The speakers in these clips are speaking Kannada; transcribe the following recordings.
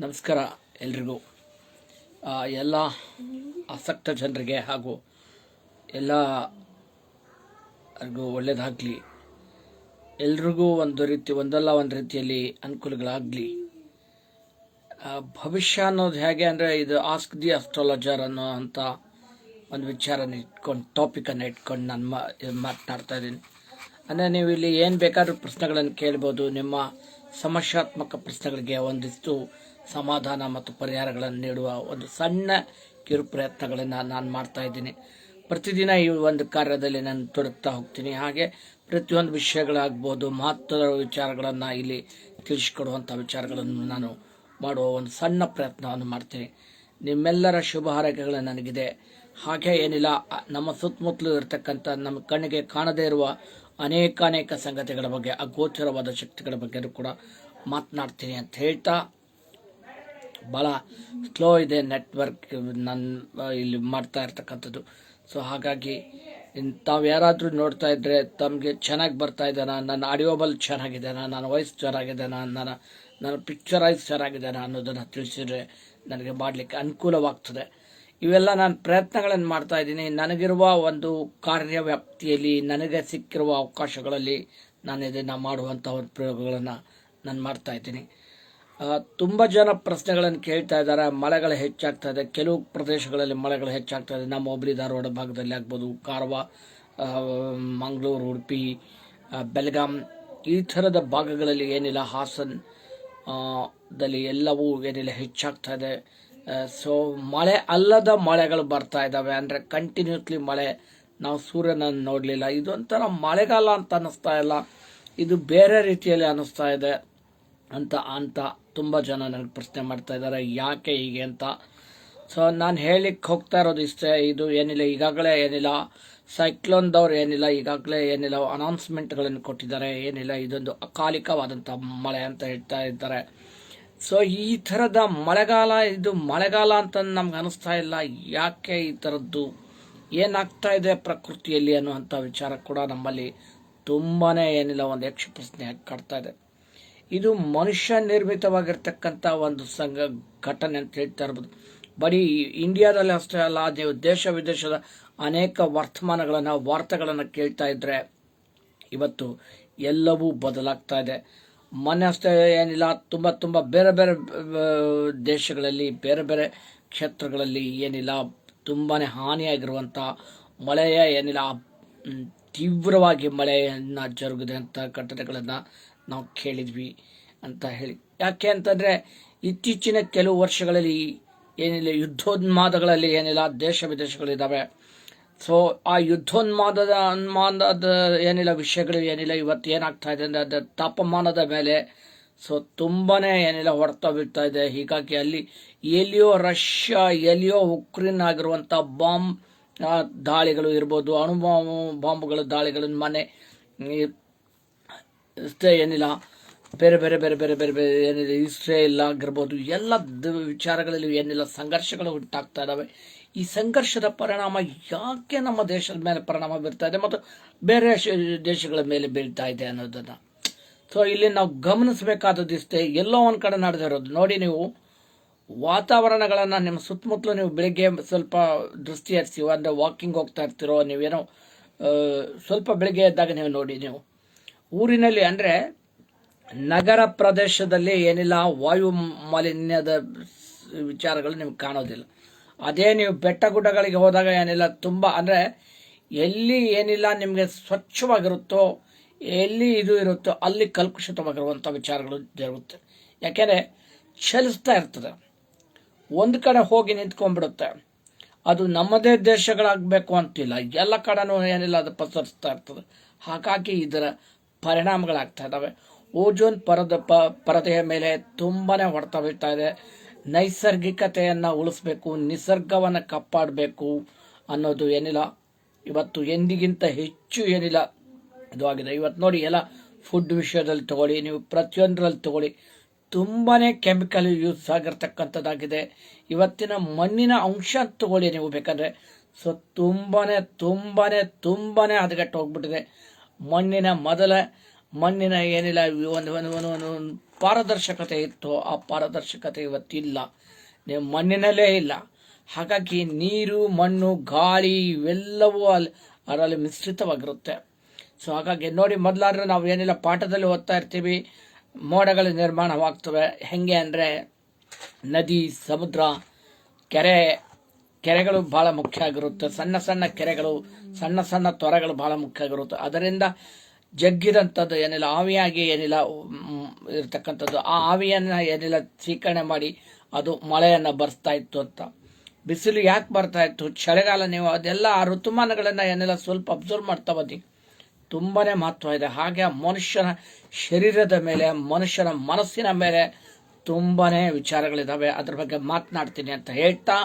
ನಮಸ್ಕಾರ ಎಲ್ರಿಗೂ. ಎಲ್ಲ ಆಸಕ್ತ ಜನರಿಗೆ ಹಾಗೂ ಎಲ್ಲ ಅವ್ರಿಗೂ ಒಳ್ಳೇದಾಗಲಿ. ಎಲ್ರಿಗೂ ಒಂದು ರೀತಿ, ಒಂದಲ್ಲ ಒಂದು ರೀತಿಯಲ್ಲಿ ಅನುಕೂಲಗಳಾಗಲಿ. ಭವಿಷ್ಯ ಅನ್ನೋದು ಹೇಗೆ ಅಂದರೆ ಇದು ಆಸ್ಕ್ ದಿ ಅಸ್ಟ್ರಾಲಜರ್ ಅನ್ನೋ ಅಂತ ಒಂದು ವಿಚಾರನ ಇಟ್ಕೊಂಡು ಟಾಪಿಕನ್ನು ಇಟ್ಕೊಂಡು ನಾನು ಮಾತನಾಡ್ತಾ ಇದ್ದೀನಿ. ಅಂದರೆ ನೀವು ಇಲ್ಲಿ ಏನು ಬೇಕಾದರೂ ಪ್ರಶ್ನೆಗಳನ್ನು ಕೇಳ್ಬೋದು. ನಿಮ್ಮ ಸಮಸ್ಯಾತ್ಮಕ ಪ್ರಶ್ನೆಗಳಿಗೆ ಒಂದಿಷ್ಟು ಸಮಾಧಾನ ಮತ್ತು ಪರಿಹಾರಗಳನ್ನು ನೀಡುವ ಒಂದು ಸಣ್ಣ ಕಿರು ಪ್ರಯತ್ನಗಳನ್ನು ನಾನು ಮಾಡ್ತಾ ಇದ್ದೀನಿ. ಪ್ರತಿದಿನ ಈ ಒಂದು ಕಾರ್ಯದಲ್ಲಿ ನಾನು ತೊಡಗ್ತಾ ಹೋಗ್ತೀನಿ. ಹಾಗೆ ಪ್ರತಿಯೊಂದು ವಿಷಯಗಳಾಗ್ಬೋದು, ಮಹತ್ವದ ವಿಚಾರಗಳನ್ನು ಇಲ್ಲಿ ತಿಳಿಸಿಕೊಡುವಂಥ ವಿಚಾರಗಳನ್ನು ನಾನು ಮಾಡುವ ಒಂದು ಸಣ್ಣ ಪ್ರಯತ್ನವನ್ನು ಮಾಡ್ತೀನಿ. ನಿಮ್ಮೆಲ್ಲರ ಶುಭ ಹಾರೈಕೆಗಳು ನನಗಿದೆ. ಹಾಗೆ ಏನಿಲ್ಲ, ನಮ್ಮ ಸುತ್ತಮುತ್ತಲೂ ಇರತಕ್ಕಂಥ ನಮ್ಮ ಕಣ್ಣಿಗೆ ಕಾಣದೇ ಇರುವ ಅನೇಕ ಅನೇಕ ಸಂಗತಿಗಳ ಬಗ್ಗೆ, ಅಗೋಚರವಾದ ಶಕ್ತಿಗಳ ಬಗ್ಗೆನೂ ಕೂಡ ಮಾತನಾಡ್ತೀನಿ ಅಂತ ಹೇಳ್ತಾ ಭಾಳ ಸ್ಲೋ ಇದೆ ನೆಟ್ವರ್ಕ್ ನನ್ನ ಇಲ್ಲಿ ಮಾಡ್ತಾ ಇರ್ತಕ್ಕಂಥದ್ದು. ಸೊ ಹಾಗಾಗಿ ತಾವು ಯಾರಾದರೂ ನೋಡ್ತಾ ಇದ್ದರೆ ತಮಗೆ ಚೆನ್ನಾಗಿ ಬರ್ತಾ ಇದ್ದಾನ? ನನ್ನ ಆಡಿಯೋಬಲ್ ಚೆನ್ನಾಗಿದ್ದಾನ ನನ್ನ ವಾಯ್ಸ್ ಚೆನ್ನಾಗಿದ್ದಾನ ನನ್ನ ನನ್ನ ಪಿಕ್ಚರೈಸ್ ಚೆನ್ನಾಗಿದ್ದಾನ ಅನ್ನೋದನ್ನು ತಿಳಿಸಿದ್ರೆ ನನಗೆ ಮಾಡಲಿಕ್ಕೆ ಅನುಕೂಲವಾಗ್ತದೆ. ಇವೆಲ್ಲ ನಾನು ಪ್ರಯತ್ನಗಳನ್ನು ಮಾಡ್ತಾ ಇದ್ದೀನಿ. ನನಗಿರುವ ಒಂದು ಕಾರ್ಯವ್ಯಾಪ್ತಿಯಲ್ಲಿ ನನಗೆ ಸಿಕ್ಕಿರುವ ಅವಕಾಶಗಳಲ್ಲಿ ನಾನು ಇದನ್ನು ಮಾಡುವಂಥ ಒಂದು ಪ್ರಯೋಗಗಳನ್ನು ನಾನು ಮಾಡ್ತಾ ಇದ್ದೀನಿ. ತುಂಬ ಜನ ಪ್ರಶ್ನೆಗಳನ್ನು ಕೇಳ್ತಾ ಇದ್ದಾರೆ. ಮಳೆಗಳು ಹೆಚ್ಚಾಗ್ತಾ ಇದೆ. ಕೆಲವು ಪ್ರದೇಶಗಳಲ್ಲಿ ಮಳೆಗಳು ಹೆಚ್ಚಾಗ್ತಾ ಇದೆ. ನಮ್ಮ ಹುಬ್ಳಿ, ಧಾರವಾಡ ಭಾಗದಲ್ಲಿ ಆಗ್ಬೋದು, ಕಾರವಾರ ಮಂಗಳೂರು, ಉಡುಪಿ ಬೆಲ್ಗಾಮ್ ಈ ಥರದ ಭಾಗಗಳಲ್ಲಿ ಏನಿಲ್ಲ. ಹಾಸನ್ ದಲ್ಲಿ ಎಲ್ಲವೂ ಏನಿಲ್ಲ. ಹೆಚ್ಚಾಗ್ತಾ ಇದೆ. ಸೊ ಮಳೆ ಅಲ್ಲದ ಮಳೆಗಳು ಬರ್ತಾ ಇದ್ದಾವೆ. ಅಂದರೆ ಕಂಟಿನ್ಯೂಸ್ಲಿ ಮಳೆ. ನಾವು ಸೂರ್ಯನ ನೋಡಲಿಲ್ಲ. ಇದೊಂಥರ ಮಳೆಗಾಲ ಅಂತ ಅನ್ನಿಸ್ತಾ ಇಲ್ಲ. ಇದು ಬೇರೆ ರೀತಿಯಲ್ಲಿ ಅನ್ನಿಸ್ತಾ ಇದೆ ಅಂತ ಅಂತ ತುಂಬ ಜನ ನನಗೆ ಪ್ರಶ್ನೆ ಮಾಡ್ತಾ ಇದ್ದಾರೆ ಯಾಕೆ ಹೀಗೆ ಅಂತ. ಸೊ ನಾನು ಹೇಳಿಕ್ಕೆ ಹೋಗ್ತಾ ಇರೋದು ಇಷ್ಟೇ, ಇದು ಏನಿಲ್ಲ, ಈಗಾಗಲೇ ಏನಿಲ್ಲ. ಸೈಕ್ಲೋನ್ದವ್ರು ಏನಿಲ್ಲ, ಈಗಾಗಲೇ ಏನಿಲ್ಲ ಅನೌನ್ಸ್ಮೆಂಟ್ಗಳನ್ನು ಕೊಟ್ಟಿದ್ದಾರೆ, ಏನಿಲ್ಲ, ಇದೊಂದು ಅಕಾಲಿಕವಾದಂಥ ಮಳೆ ಅಂತ ಹೇಳ್ತಾ ಇದ್ದಾರೆ. ಸೊ ಈ ಥರದ ಮಳೆಗಾಲ, ಇದು ಮಳೆಗಾಲ ಅಂತ ನಮ್ಗೆ ಅನಿಸ್ತಾ ಇಲ್ಲ, ಯಾಕೆ ಈ ಥರದ್ದು? ಏನಾಗ್ತಾ ಇದೆ ಪ್ರಕೃತಿಯಲ್ಲಿ ಅನ್ನುವಂಥ ವಿಚಾರ ಕೂಡ ನಮ್ಮಲ್ಲಿ ತುಂಬಾ ಏನಿಲ್ಲ, ಒಂದು ಯಕ್ಷ ಪ್ರಶ್ನೆ ಕಾಡ್ತಾ ಇದೆ. ಇದು ಮನುಷ್ಯ ನಿರ್ಮಿತವಾಗಿರ್ತಕ್ಕಂಥ ಒಂದು ಸಂಘ ಘಟನೆ ಅಂತ ಹೇಳ್ತಾ ಇರ್ಬೋದು. ಬರೀ ಇಂಡಿಯಾದಲ್ಲಿ ಅಷ್ಟೇ ಅಲ್ಲ ದೇಶ ವಿದೇಶದ ಅನೇಕ ವರ್ತಮಾನಗಳನ್ನು, ವಾರ್ತೆಗಳನ್ನು ಕೇಳ್ತಾ ಇದ್ದರೆ ಇವತ್ತು ಎಲ್ಲವೂ ಬದಲಾಗ್ತಾ ಇದೆ. ಮೊನ್ನೆ ಅಷ್ಟೇ ಏನಿಲ್ಲ, ತುಂಬ ತುಂಬ ಬೇರೆ ಬೇರೆ ದೇಶಗಳಲ್ಲಿ, ಬೇರೆ ಬೇರೆ ಕ್ಷೇತ್ರಗಳಲ್ಲಿ ಏನಿಲ್ಲ ತುಂಬಾ ಹಾನಿಯಾಗಿರುವಂಥ ಮಳೆಯ ಏನಿಲ್ಲ. ತೀವ್ರವಾಗಿ ಮಳೆಯನ್ನು ಜರುಗಿದೆ ಅಂತ ಘಟನೆಗಳನ್ನು ನಾವು ಕೇಳಿದ್ವಿ ಅಂತ ಹೇಳಿ. ಯಾಕೆ ಅಂತಂದರೆ ಇತ್ತೀಚಿನ ಕೆಲವು ವರ್ಷಗಳಲ್ಲಿ ಏನಿಲ್ಲ, ಯುದ್ಧೋನ್ಮಾದಗಳಲ್ಲಿ ಏನಿಲ್ಲ, ದೇಶ ವಿದೇಶಗಳಿದ್ದಾವೆ. ಸೊ ಆ ಯುದ್ಧೋನ್ಮಾದದ ಅನ್ಮಾನದ ಏನಿಲ್ಲ ವಿಷಯಗಳು ಏನಿಲ್ಲ, ಇವತ್ತು ಏನಾಗ್ತಾ ಇದೆ ಅಂದರೆ ಅದರ ತಾಪಮಾನದ ಮೇಲೆ. ಸೊ ತುಂಬಾ ಏನಿಲ್ಲ, ಹೊಡೆತ ಬೀಳ್ತಾ ಇದೆ. ಹೀಗಾಗಿ ಅಲ್ಲಿ ಎಲ್ಲಿಯೋ ರಷ್ಯಾ ಎಲ್ಲಿಯೋ ಉಕ್ರೇನ್ ಆಗಿರುವಂಥ ಬಾಂಬ್ ದಾಳಿಗಳು ಇರ್ಬೋದು ಅಣು ಬಾಂಬ್ ಬಾಂಬ್ಗಳ ದಾಳಿಗಳು ಮನೆ ಈ ಅಷ್ಟೇ ಏನಿಲ್ಲ, ಬೇರೆ ಬೇರೆ ಬೇರೆ ಬೇರೆ ಬೇರೆ ಬೇರೆ ಏನಿದೆ ಇಸ್ರೇಲ್ ಆಗಿರ್ಬೋದು, ಎಲ್ಲ ವಿಚಾರಗಳಲ್ಲಿ ಏನಿಲ್ಲ, ಸಂಘರ್ಷಗಳು ಉಂಟಾಗ್ತಾ ಇದ್ದಾವೆ ಈ ಸಂಘರ್ಷದ ಪರಿಣಾಮ ಯಾಕೆ ನಮ್ಮ ದೇಶದ ಮೇಲೆ ಪರಿಣಾಮ ಬೀರ್ತಾ ಇದೆ ಮತ್ತು ಬೇರೆ ದೇಶಗಳ ಮೇಲೆ ಬೀಳ್ತಾ ಇದೆ ಅನ್ನೋದನ್ನು? ಸೊ ಇಲ್ಲಿ ನಾವು ಗಮನಿಸಬೇಕಾದದ್ದು ಇಷ್ಟೇ, ಎಲ್ಲೋ ಒಂದು ಕಡೆ ನಡೆದಿರೋದು ನೋಡಿ ನೀವು, ವಾತಾವರಣಗಳನ್ನು ನಿಮ್ಮ ಸುತ್ತಮುತ್ತಲು ನೀವು ಬೆಳಿಗ್ಗೆ ಸ್ವಲ್ಪ ದೃಷ್ಟಿ ಹರಿಸಿ, ಅಂದರೆ ವಾಕಿಂಗ್ ಹೋಗ್ತಾ ಇರ್ತೀರೋ ನೀವೇನೋ ಸ್ವಲ್ಪ ಬೆಳಿಗ್ಗೆ ಎದ್ದಾಗ ನೀವು ನೋಡಿ, ನೀವು ಊರಿನಲ್ಲಿ ಅಂದರೆ ನಗರ ಪ್ರದೇಶದಲ್ಲಿ ಏನಿಲ್ಲ, ವಾಯು ಮಾಲಿನ್ಯದ ವಿಚಾರಗಳು ನಿಮ್ಗೆ ಕಾಣೋದಿಲ್ಲ. ಅದೇ ನೀವು ಬೆಟ್ಟ ಗುಡ್ಡಗಳಿಗೆ ಹೋದಾಗ ಏನಿಲ್ಲ, ತುಂಬ ಅಂದರೆ ಎಲ್ಲಿ ಏನಿಲ್ಲ, ನಿಮಗೆ ಸ್ವಚ್ಛವಾಗಿರುತ್ತೋ, ಎಲ್ಲಿ ಇದು ಇರುತ್ತೋ ಅಲ್ಲಿ ಕಲ್ಕುಷಿತವಾಗಿರುವಂಥ ವಿಚಾರಗಳು ಜರುಗುತ್ತೆ ಯಾಕೆಂದರೆ ಚಲಿಸ್ತಾ ಇರ್ತದೆ. ಒಂದು ಕಡೆ ಹೋಗಿ ನಿಂತ್ಕೊಂಡ್ಬಿಡುತ್ತೆ. ಅದು ನಮ್ಮದೇ ದೇಶಗಳಾಗಬೇಕು ಅಂತಿಲ್ಲ. ಎಲ್ಲ ಕಡೆನೂ ಏನಿಲ್ಲ, ಅದು ಪಸರಿಸ್ತಾ ಇರ್ತದೆ. ಹಾಗಾಗಿ ಇದರ ಪರಿಣಾಮಗಳಾಗ್ತಾ ಇದ್ದಾವೆ. ಓಜೋನ್ ಪರದ ಪ ಪರದೆಯ ಮೇಲೆ ತುಂಬಾ ಹೊಡೆತ ಬೀಳ್ತಾ ಇದೆ. ನೈಸರ್ಗಿಕತೆಯನ್ನು ಉಳಿಸ್ಬೇಕು, ನಿಸರ್ಗವನ್ನು ಕಾಪಾಡಬೇಕು ಅನ್ನೋದು ಏನಿಲ್ಲ. ಇವತ್ತು ಎಂದಿಗಿಂತ ಹೆಚ್ಚು ಏನಿಲ್ಲ, ಇದು ಆಗಿದೆ. ಇವತ್ತು ನೋಡಿ, ಎಲ್ಲ ಫುಡ್ ವಿಷಯದಲ್ಲಿ ತಗೊಳ್ಳಿ, ನೀವು ಪ್ರತಿಯೊಂದರಲ್ಲಿ ತಗೊಳ್ಳಿ. ತುಂಬಾ ಕೆಮಿಕಲ್ ಯೂಸ್ ಆಗಿರ್ತಕ್ಕಂಥದ್ದಾಗಿದೆ. ಇವತ್ತಿನ ಮಣ್ಣಿನ ಅಂಶ ತಗೊಳ್ಳಿ ನೀವು. ಬೇಕಂದರೆ, ಸೊ ತುಂಬಾ ತುಂಬಾ ತುಂಬಾ ಹದಗೆಟ್ಟು ಹೋಗ್ಬಿಟ್ಟಿದೆ. ಮಣ್ಣಿನ ಮೊದಲ ಮಣ್ಣಿನ ಏನಿಲ್ಲ ಒಂದು ಒಂದು ಒಂದು ಪಾರದರ್ಶಕತೆ ಇತ್ತು. ಆ ಪಾರದರ್ಶಕತೆ ಇವತ್ತಿಲ್ಲ. ನೀವು ಮಣ್ಣಿನಲ್ಲೇ ಇಲ್ಲ. ಹಾಗಾಗಿ ನೀರು, ಮಣ್ಣು, ಗಾಳಿ ಇವೆಲ್ಲವೂ ಅಲ್ಲಿ, ಅದರಲ್ಲಿ ಮಿಶ್ರಿತವಾಗಿರುತ್ತೆ. ಸೊ ಹಾಗಾಗಿ ನೋಡಿ, ಮೊದಲಾದ್ರೆ ನಾವು ಏನಿಲ್ಲ, ಪಾಠದಲ್ಲಿ ಓದ್ತಾ ಇರ್ತೀವಿ. ಮೋಡಗಳು ನಿರ್ಮಾಣವಾಗ್ತವೆ. ಹೆಂಗೆ ಅಂದರೆ, ನದಿ, ಸಮುದ್ರ, ಕೆರೆ ಕೆರೆಗಳು ಬಹಳ ಮುಖ್ಯ ಆಗಿರುತ್ತೆ. ಸಣ್ಣ ಸಣ್ಣ ಕೆರೆಗಳು, ಸಣ್ಣ ಸಣ್ಣ ತೊರೆಗಳು ಬಹಳ ಮುಖ್ಯ ಆಗಿರುತ್ತೆ. ಅದರಿಂದ ಜಗ್ಗಿದಂಥದ್ದು ಏನಿಲ್ಲ, ಆವಿಯಾಗಿ ಏನಿಲ್ಲ ಇರತಕ್ಕಂಥದ್ದು. ಆ ಆವಿಯನ್ನು ಏನಿಲ್ಲ ಸ್ವೀಕರಣೆ ಮಾಡಿ ಅದು ಮಳೆಯನ್ನು ಬರ್ಸ್ತಾ ಇತ್ತು ಅಂತ. ಬಿಸಿಲು ಯಾಕೆ ಬರ್ತಾ ಇತ್ತು? ಚಳಿಗಾಲ ನೀವು ಅದೆಲ್ಲ ಆ ಋತುಮಾನಗಳನ್ನು ಏನೆಲ್ಲ, ಸ್ವಲ್ಪ ಅಬ್ಸರ್ವ್ ಮಾಡ್ತಾ ಬನ್ನಿ. ತುಂಬಾ ಮಹತ್ವ ಇದೆ. ಹಾಗೆ ಮನುಷ್ಯನ ಶರೀರದ ಮೇಲೆ, ಮನುಷ್ಯನ ಮನಸ್ಸಿನ ಮೇಲೆ ತುಂಬಾ ವಿಚಾರಗಳಿದ್ದಾವೆ ಅದ್ರ ಬಗ್ಗೆ ಮಾತನಾಡ್ತೀನಿ ಅಂತ ಹೇಳ್ತಾ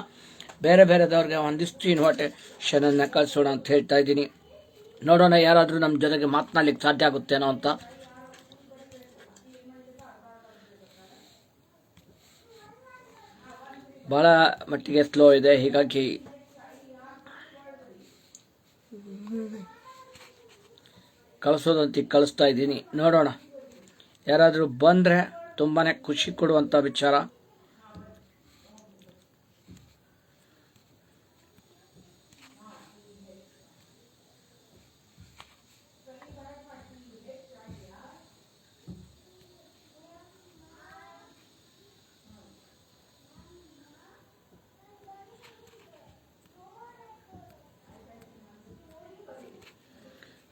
ಬೇರೆ ಬೇರೆದವ್ರಿಗೆ ಒಂದಿಷ್ಟು ಇನ್ವಿಟೇಷನ್ ಶನನ್ನ ಕಳಿಸೋಣ ಅಂತ ಹೇಳ್ತಾ ಇದ್ದೀನಿ. ನೋಡೋಣ ಯಾರಾದರೂ ನಮ್ಮ ಜೊತೆಗೆ ಮಾತನಾಡ್ಲಿಕ್ಕೆ ಸಾಧ್ಯ ಆಗುತ್ತೇನೋ ಅಂತ. ಭಾಳ ಮಟ್ಟಿಗೆ ಸ್ಲೋ ಇದೆ, ಹೀಗಾಗಿ ಕಳಿಸೋದಂತ ಕಳಿಸ್ತಾ ಇದ್ದೀನಿ. ನೋಡೋಣ. ಯಾರಾದರೂ ಬಂದರೆ ತುಂಬಾ ಖುಷಿ ಕೊಡುವಂಥ ವಿಚಾರ.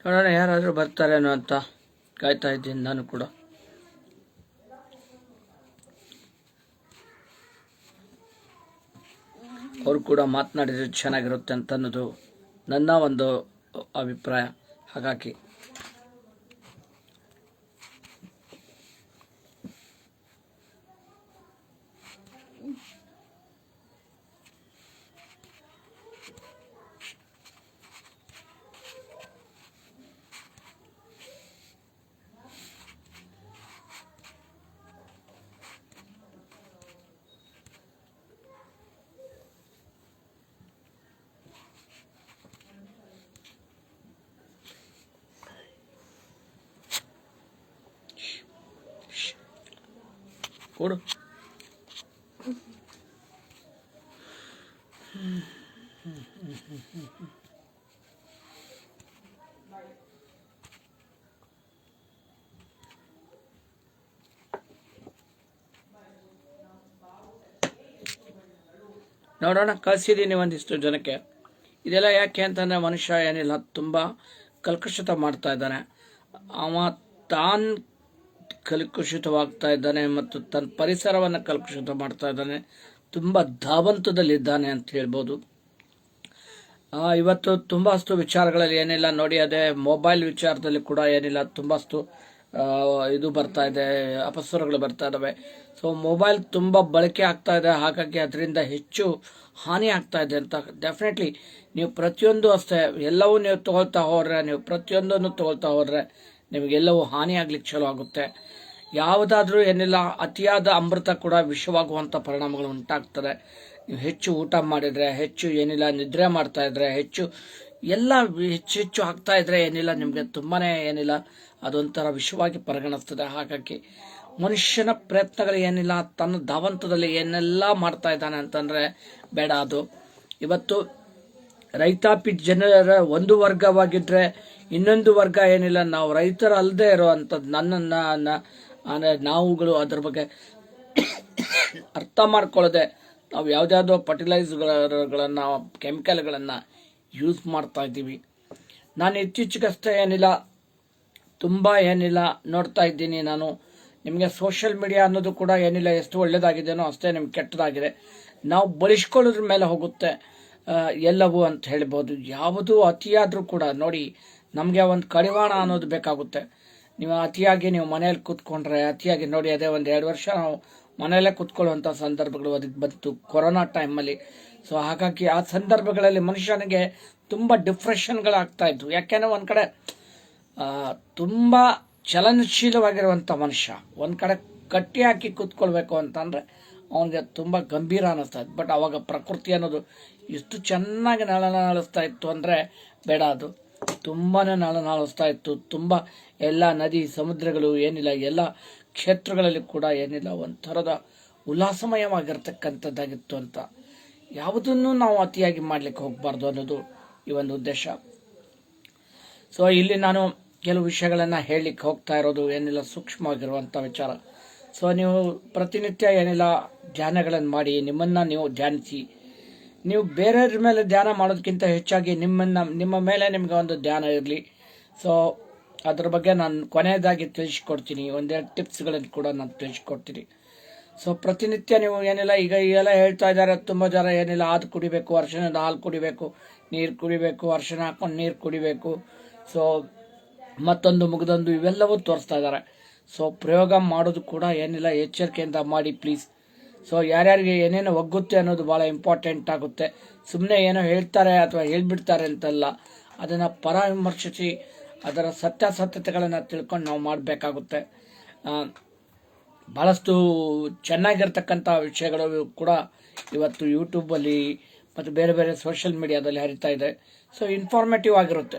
ನೋಡೋಣ, ಯಾರಾದರೂ ಬರ್ತಾರೇನೋ ಅಂತ ಕಾಯ್ತಾ ಇದ್ದೀನಿ ನಾನು ಕೂಡ. ಅವರು ಕೂಡ ಮಾತನಾಡಿದ್ರೆ ಚೆನ್ನಾಗಿರುತ್ತೆ ಅಂತ ಅನ್ನೋದು ನನ್ನ ಒಂದು ಅಭಿಪ್ರಾಯ. ಹಾಗಾಗಿ ಕೊಡು. ನೋಡೋಣ, ಕಳಿಸಿದ್ದೀನಿ ಒಂದಿಷ್ಟು ಜನಕ್ಕೆ. ಇದೆಲ್ಲ ಯಾಕೆ ಅಂತಂದರೆ ಮನುಷ್ಯ ಏನಿಲ್ಲ, ತುಂಬ ಕಲ್ಕಷತ ಮಾಡ್ತಾ ಇದ್ದಾನೆ. ಅವ ತಾನು ಕಲ್ಕುಷಿತವಾಗ್ತಾ ಇದ್ದಾನೆ ಮತ್ತು ತನ್ನ ಪರಿಸರವನ್ನು ಕಲ್ಕುಷಿತ ಮಾಡ್ತಾ ಇದ್ದಾನೆ. ತುಂಬ ಧಾವಂತದಲ್ಲಿದ್ದಾನೆ ಅಂತ ಹೇಳ್ಬೋದು. ಇವತ್ತು ತುಂಬಷ್ಟು ವಿಚಾರಗಳಲ್ಲಿ ಏನಿಲ್ಲ, ನೋಡಿ, ಅದೇ ಮೊಬೈಲ್ ವಿಚಾರದಲ್ಲಿ ಕೂಡ ಏನಿಲ್ಲ, ತುಂಬಷ್ಟು ಇದು ಬರ್ತಾ ಇದೆ, ಅಪಸ್ವರಗಳು ಬರ್ತಾ ಇದ್ದಾವೆ. ಸೊ ಮೊಬೈಲ್ ತುಂಬ ಬಳಕೆ ಆಗ್ತಾ ಇದೆ, ಹಾಗಾಗಿ ಅದರಿಂದ ಹೆಚ್ಚು ಹಾನಿ ಆಗ್ತಾ ಇದೆ ಅಂತ. ಡೆಫಿನೆಟ್ಲಿ ನೀವು ಪ್ರತಿಯೊಂದು ಅಷ್ಟೇ, ಎಲ್ಲವೂ ನೀವು ತಗೊಳ್ತಾ ಹೋದ್ರೆ, ನೀವು ಪ್ರತಿಯೊಂದನ್ನು ತಗೊಳ್ತಾ ಹೋದ್ರೆ ನಿಮಗೆಲ್ಲವೂ ಹಾನಿ ಆಗ್ಲಿಕ್ಕೆ ಚಲೋ ಆಗುತ್ತೆ. ಯಾವುದಾದ್ರೂ ಏನಿಲ್ಲ, ಅತಿಯಾದ ಅಮೃತ ಕೂಡ ವಿಷವಾಗುವಂಥ ಪರಿಣಾಮಗಳು ಉಂಟಾಗ್ತದೆ. ನೀವು ಹೆಚ್ಚು ಊಟ ಮಾಡಿದ್ರೆ, ಹೆಚ್ಚು ಏನಿಲ್ಲ, ನಿದ್ರೆ ಮಾಡ್ತಾ ಇದ್ರೆ, ಹೆಚ್ಚು ಎಲ್ಲ ಹೆಚ್ಚು ಹೆಚ್ಚು ಆಗ್ತಾ ಇದ್ರೆ ಏನಿಲ್ಲ, ನಿಮಗೆ ತುಂಬಾ ಏನಿಲ್ಲ, ಅದೊಂಥರ ವಿಷವಾಗಿ ಪರಿಗಣಿಸ್ತದೆ. ಹಾಗಾಗಿ ಮನುಷ್ಯನ ಪ್ರಯತ್ನಗಳು ಏನಿಲ್ಲ, ತನ್ನ ಧಾವಂತದಲ್ಲಿ ಏನೆಲ್ಲ ಮಾಡ್ತಾ ಇದ್ದಾನೆ ಅಂತಂದ್ರೆ ಬೇಡ ಅದು. ಇವತ್ತು ರೈತಾಪಿ ಜನರ ಒಂದು ವರ್ಗವಾಗಿದ್ರೆ ಇನ್ನೊಂದು ವರ್ಗ ಏನಿಲ್ಲ, ನಾವು ರೈತರ ಅಲ್ಲದೆ ಇರುವಂಥದ್ದು ನನ್ನನ್ನು ಅಂದ್ರೆ ನಾವುಗಳು ಅದ್ರ ಬಗ್ಗೆ ಅರ್ಥ ಮಾಡ್ಕೊಳ್ಳದೆ ನಾವು ಯಾವುದ್ಯಾವುದೋ ಫರ್ಟಿಲೈಸರ್ಗಳನ್ನು ಕೆಮಿಕಲ್ಗಳನ್ನು ಯೂಸ್ ಮಾಡ್ತಾ ಇದ್ದೀವಿ. ನಾನು ಇತ್ತೀಚೆಗಷ್ಟೇ ಏನಿಲ್ಲ, ತುಂಬ ಏನಿಲ್ಲ, ನೋಡ್ತಾ ಇದ್ದೀನಿ ನಾನು. ನಿಮಗೆ ಸೋಷಿಯಲ್ ಮೀಡಿಯಾ ಅನ್ನೋದು ಕೂಡ ಏನಿಲ್ಲ, ಎಷ್ಟು ಒಳ್ಳೆಯದಾಗಿದೆಯೋ ಅಷ್ಟೇ ನಿಮ್ಗೆ ಕೆಟ್ಟದಾಗಿದೆ. ನಾವು ಬಳಸ್ಕೊಳ್ಳೋದ್ರ ಮೇಲೆ ಹೋಗುತ್ತೆ ಎಲ್ಲವೂ ಅಂತ ಹೇಳ್ಬೋದು. ಯಾವುದು ಅತಿಯಾದರೂ ಕೂಡ ನೋಡಿ, ನಮಗೆ ಒಂದು ಕಡಿವಾಣ ಅನ್ನೋದು ಬೇಕಾಗುತ್ತೆ. ನೀವು ಅತಿಯಾಗಿ ನೀವು ಮನೆಯಲ್ಲಿ ಕೂತ್ಕೊಂಡ್ರೆ, ಅತಿಯಾಗಿ ನೋಡಿ, ಅದೇ ಒಂದು ಎರಡು ವರ್ಷ ನಾವು ಮನೆಯಲ್ಲೇ ಕೂತ್ಕೊಳ್ಳುವಂಥ ಸಂದರ್ಭಗಳು ಅದಕ್ಕೆ ಬಂತು ಕೊರೋನಾ ಟೈಮಲ್ಲಿ ಸೊ ಹಾಗಾಗಿ ಆ ಸಂದರ್ಭಗಳಲ್ಲಿ ಮನುಷ್ಯನಿಗೆ ತುಂಬ ಡಿಪ್ರೆಷನ್ಗಳಾಗ್ತಾ ಇದ್ವು. ಯಾಕೆಂದರೆ ಒಂದು ಕಡೆ ತುಂಬ ಚಲನಶೀಲವಾಗಿರುವಂಥ ಮನುಷ್ಯ. ಒಂದು ಕಡೆ ಕಟ್ಟಿ ಹಾಕಿ ಕೂತ್ಕೊಳ್ಬೇಕು ಅಂತಂದರೆ ಅವನಿಗೆ ತುಂಬ ಗಂಭೀರ ಅನ್ನಿಸ್ತಾ ಇತ್ತು. ಬಟ್ ಅವಾಗ ಪ್ರಕೃತಿ ಅನ್ನೋದು ಎಷ್ಟು ಚೆನ್ನಾಗಿ ನಳನಳಿಸ್ತಾ ಇತ್ತು ಅಂದರೆ ಬೇಡ ಅದು. ತುಂಬಾ ನಳನಳಿಸ್ತಾ ಇತ್ತು. ತುಂಬ ಎಲ್ಲ ನದಿ ಸಮುದ್ರಗಳು ಏನಿಲ್ಲ, ಎಲ್ಲ ಕ್ಷೇತ್ರಗಳಲ್ಲಿ ಕೂಡ ಏನಿಲ್ಲ, ಒಂಥರದ ಉಲ್ಲಾಸಮಯವಾಗಿರ್ತಕ್ಕಂಥದ್ದಾಗಿತ್ತು ಅಂತ. ಯಾವುದನ್ನು ನಾವು ಅತಿಯಾಗಿ ಮಾಡಲಿಕ್ಕೆ ಹೋಗಬಾರ್ದು ಅನ್ನೋದು ಈ ಒಂದು ಉದ್ದೇಶ. ಸೊ ಇಲ್ಲಿ ನಾನು ಕೆಲವು ವಿಷಯಗಳನ್ನು ಹೇಳಲಿಕ್ಕೆ ಹೋಗ್ತಾ ಇರೋದು ಏನಿಲ್ಲ ಸೂಕ್ಷ್ಮವಾಗಿರುವಂಥ ವಿಚಾರ. ಸೊ ನೀವು ಪ್ರತಿನಿತ್ಯ ಏನಿಲ್ಲ, ಧ್ಯಾನಗಳನ್ನು ಮಾಡಿ, ನಿಮ್ಮನ್ನು ನೀವು ಧ್ಯಾನಿಸಿ ನೀವು ಬೇರೆಯವ್ರ ಮೇಲೆ ಧ್ಯಾನ ಮಾಡೋದಕ್ಕಿಂತ ಹೆಚ್ಚಾಗಿ ನಿಮ್ಮನ್ನು, ನಿಮ್ಮ ಮೇಲೆ ನಿಮಗೆ ಒಂದು ಧ್ಯಾನ ಇರಲಿ. ಸೊ ಅದ್ರ ಬಗ್ಗೆ ನಾನು ಕೊನೆಯದಾಗಿ ತಿಳಿಸ್ಕೊಡ್ತೀನಿ. ಒಂದೆರಡು ಟಿಪ್ಸ್ಗಳನ್ನು ಕೂಡ ನಾನು ತಿಳಿಸ್ಕೊಡ್ತೀನಿ. ಸೊ ಪ್ರತಿನಿತ್ಯ ನೀವು ಏನಿಲ್ಲ, ಈಗ ಈಗೆಲ್ಲ ಹೇಳ್ತಾ ಇದ್ದಾರೆ, ತುಂಬ ಜನ ಏನಿಲ್ಲ, ಹಾಲು ಕುಡಿಬೇಕು ಅರ್ಶನದ ಹಾಲು ಕುಡಿಬೇಕು, ನೀರು ಕುಡಿಬೇಕು ಅರ್ಶನ ಹಾಕೊಂಡು ನೀರು ಕುಡಿಬೇಕು. ಸೊ ಮತ್ತೊಂದು ಮುಗಿದೊಂದು ಇವೆಲ್ಲವೂ ತೋರಿಸ್ತಾ ಇದ್ದಾರೆ. ಸೊ ಪ್ರಯೋಗ ಮಾಡೋದು ಕೂಡ ಏನಿಲ್ಲ, ಎಚ್ಚರಿಕೆಯಿಂದ ಮಾಡಿ ಪ್ಲೀಸ್ ಸೊ ಯಾರ್ಯಾರಿಗೆ ಏನೇನು ಒಗ್ಗುತ್ತೆ ಅನ್ನೋದು ಭಾಳ ಇಂಪಾರ್ಟೆಂಟ್ ಆಗುತ್ತೆ. ಸುಮ್ಮನೆ ಏನೋ ಹೇಳ್ತಾರೆ ಅಥವಾ ಹೇಳ್ಬಿಡ್ತಾರೆ ಅಂತಲ್ಲ, ಅದನ್ನು ಪರಾಮರ್ಶಿಸಿ ಅದರ ಸತ್ಯಾಸತ್ಯತೆಗಳನ್ನು ತಿಳ್ಕೊಂಡು ನಾವು ಮಾಡಬೇಕಾಗುತ್ತೆ. ಭಾಳಷ್ಟು ಚೆನ್ನಾಗಿರ್ತಕ್ಕಂಥ ವಿಷಯಗಳು ಕೂಡ ಇವತ್ತು ಯೂಟ್ಯೂಬಲ್ಲಿ ಮತ್ತು ಬೇರೆ ಬೇರೆ ಸೋಷಿಯಲ್ ಮೀಡಿಯಾದಲ್ಲಿ ಹರಿತಾ ಇದೆ. ಸೊ ಇನ್ಫಾರ್ಮೇಟಿವ್ ಆಗಿರುತ್ತೆ.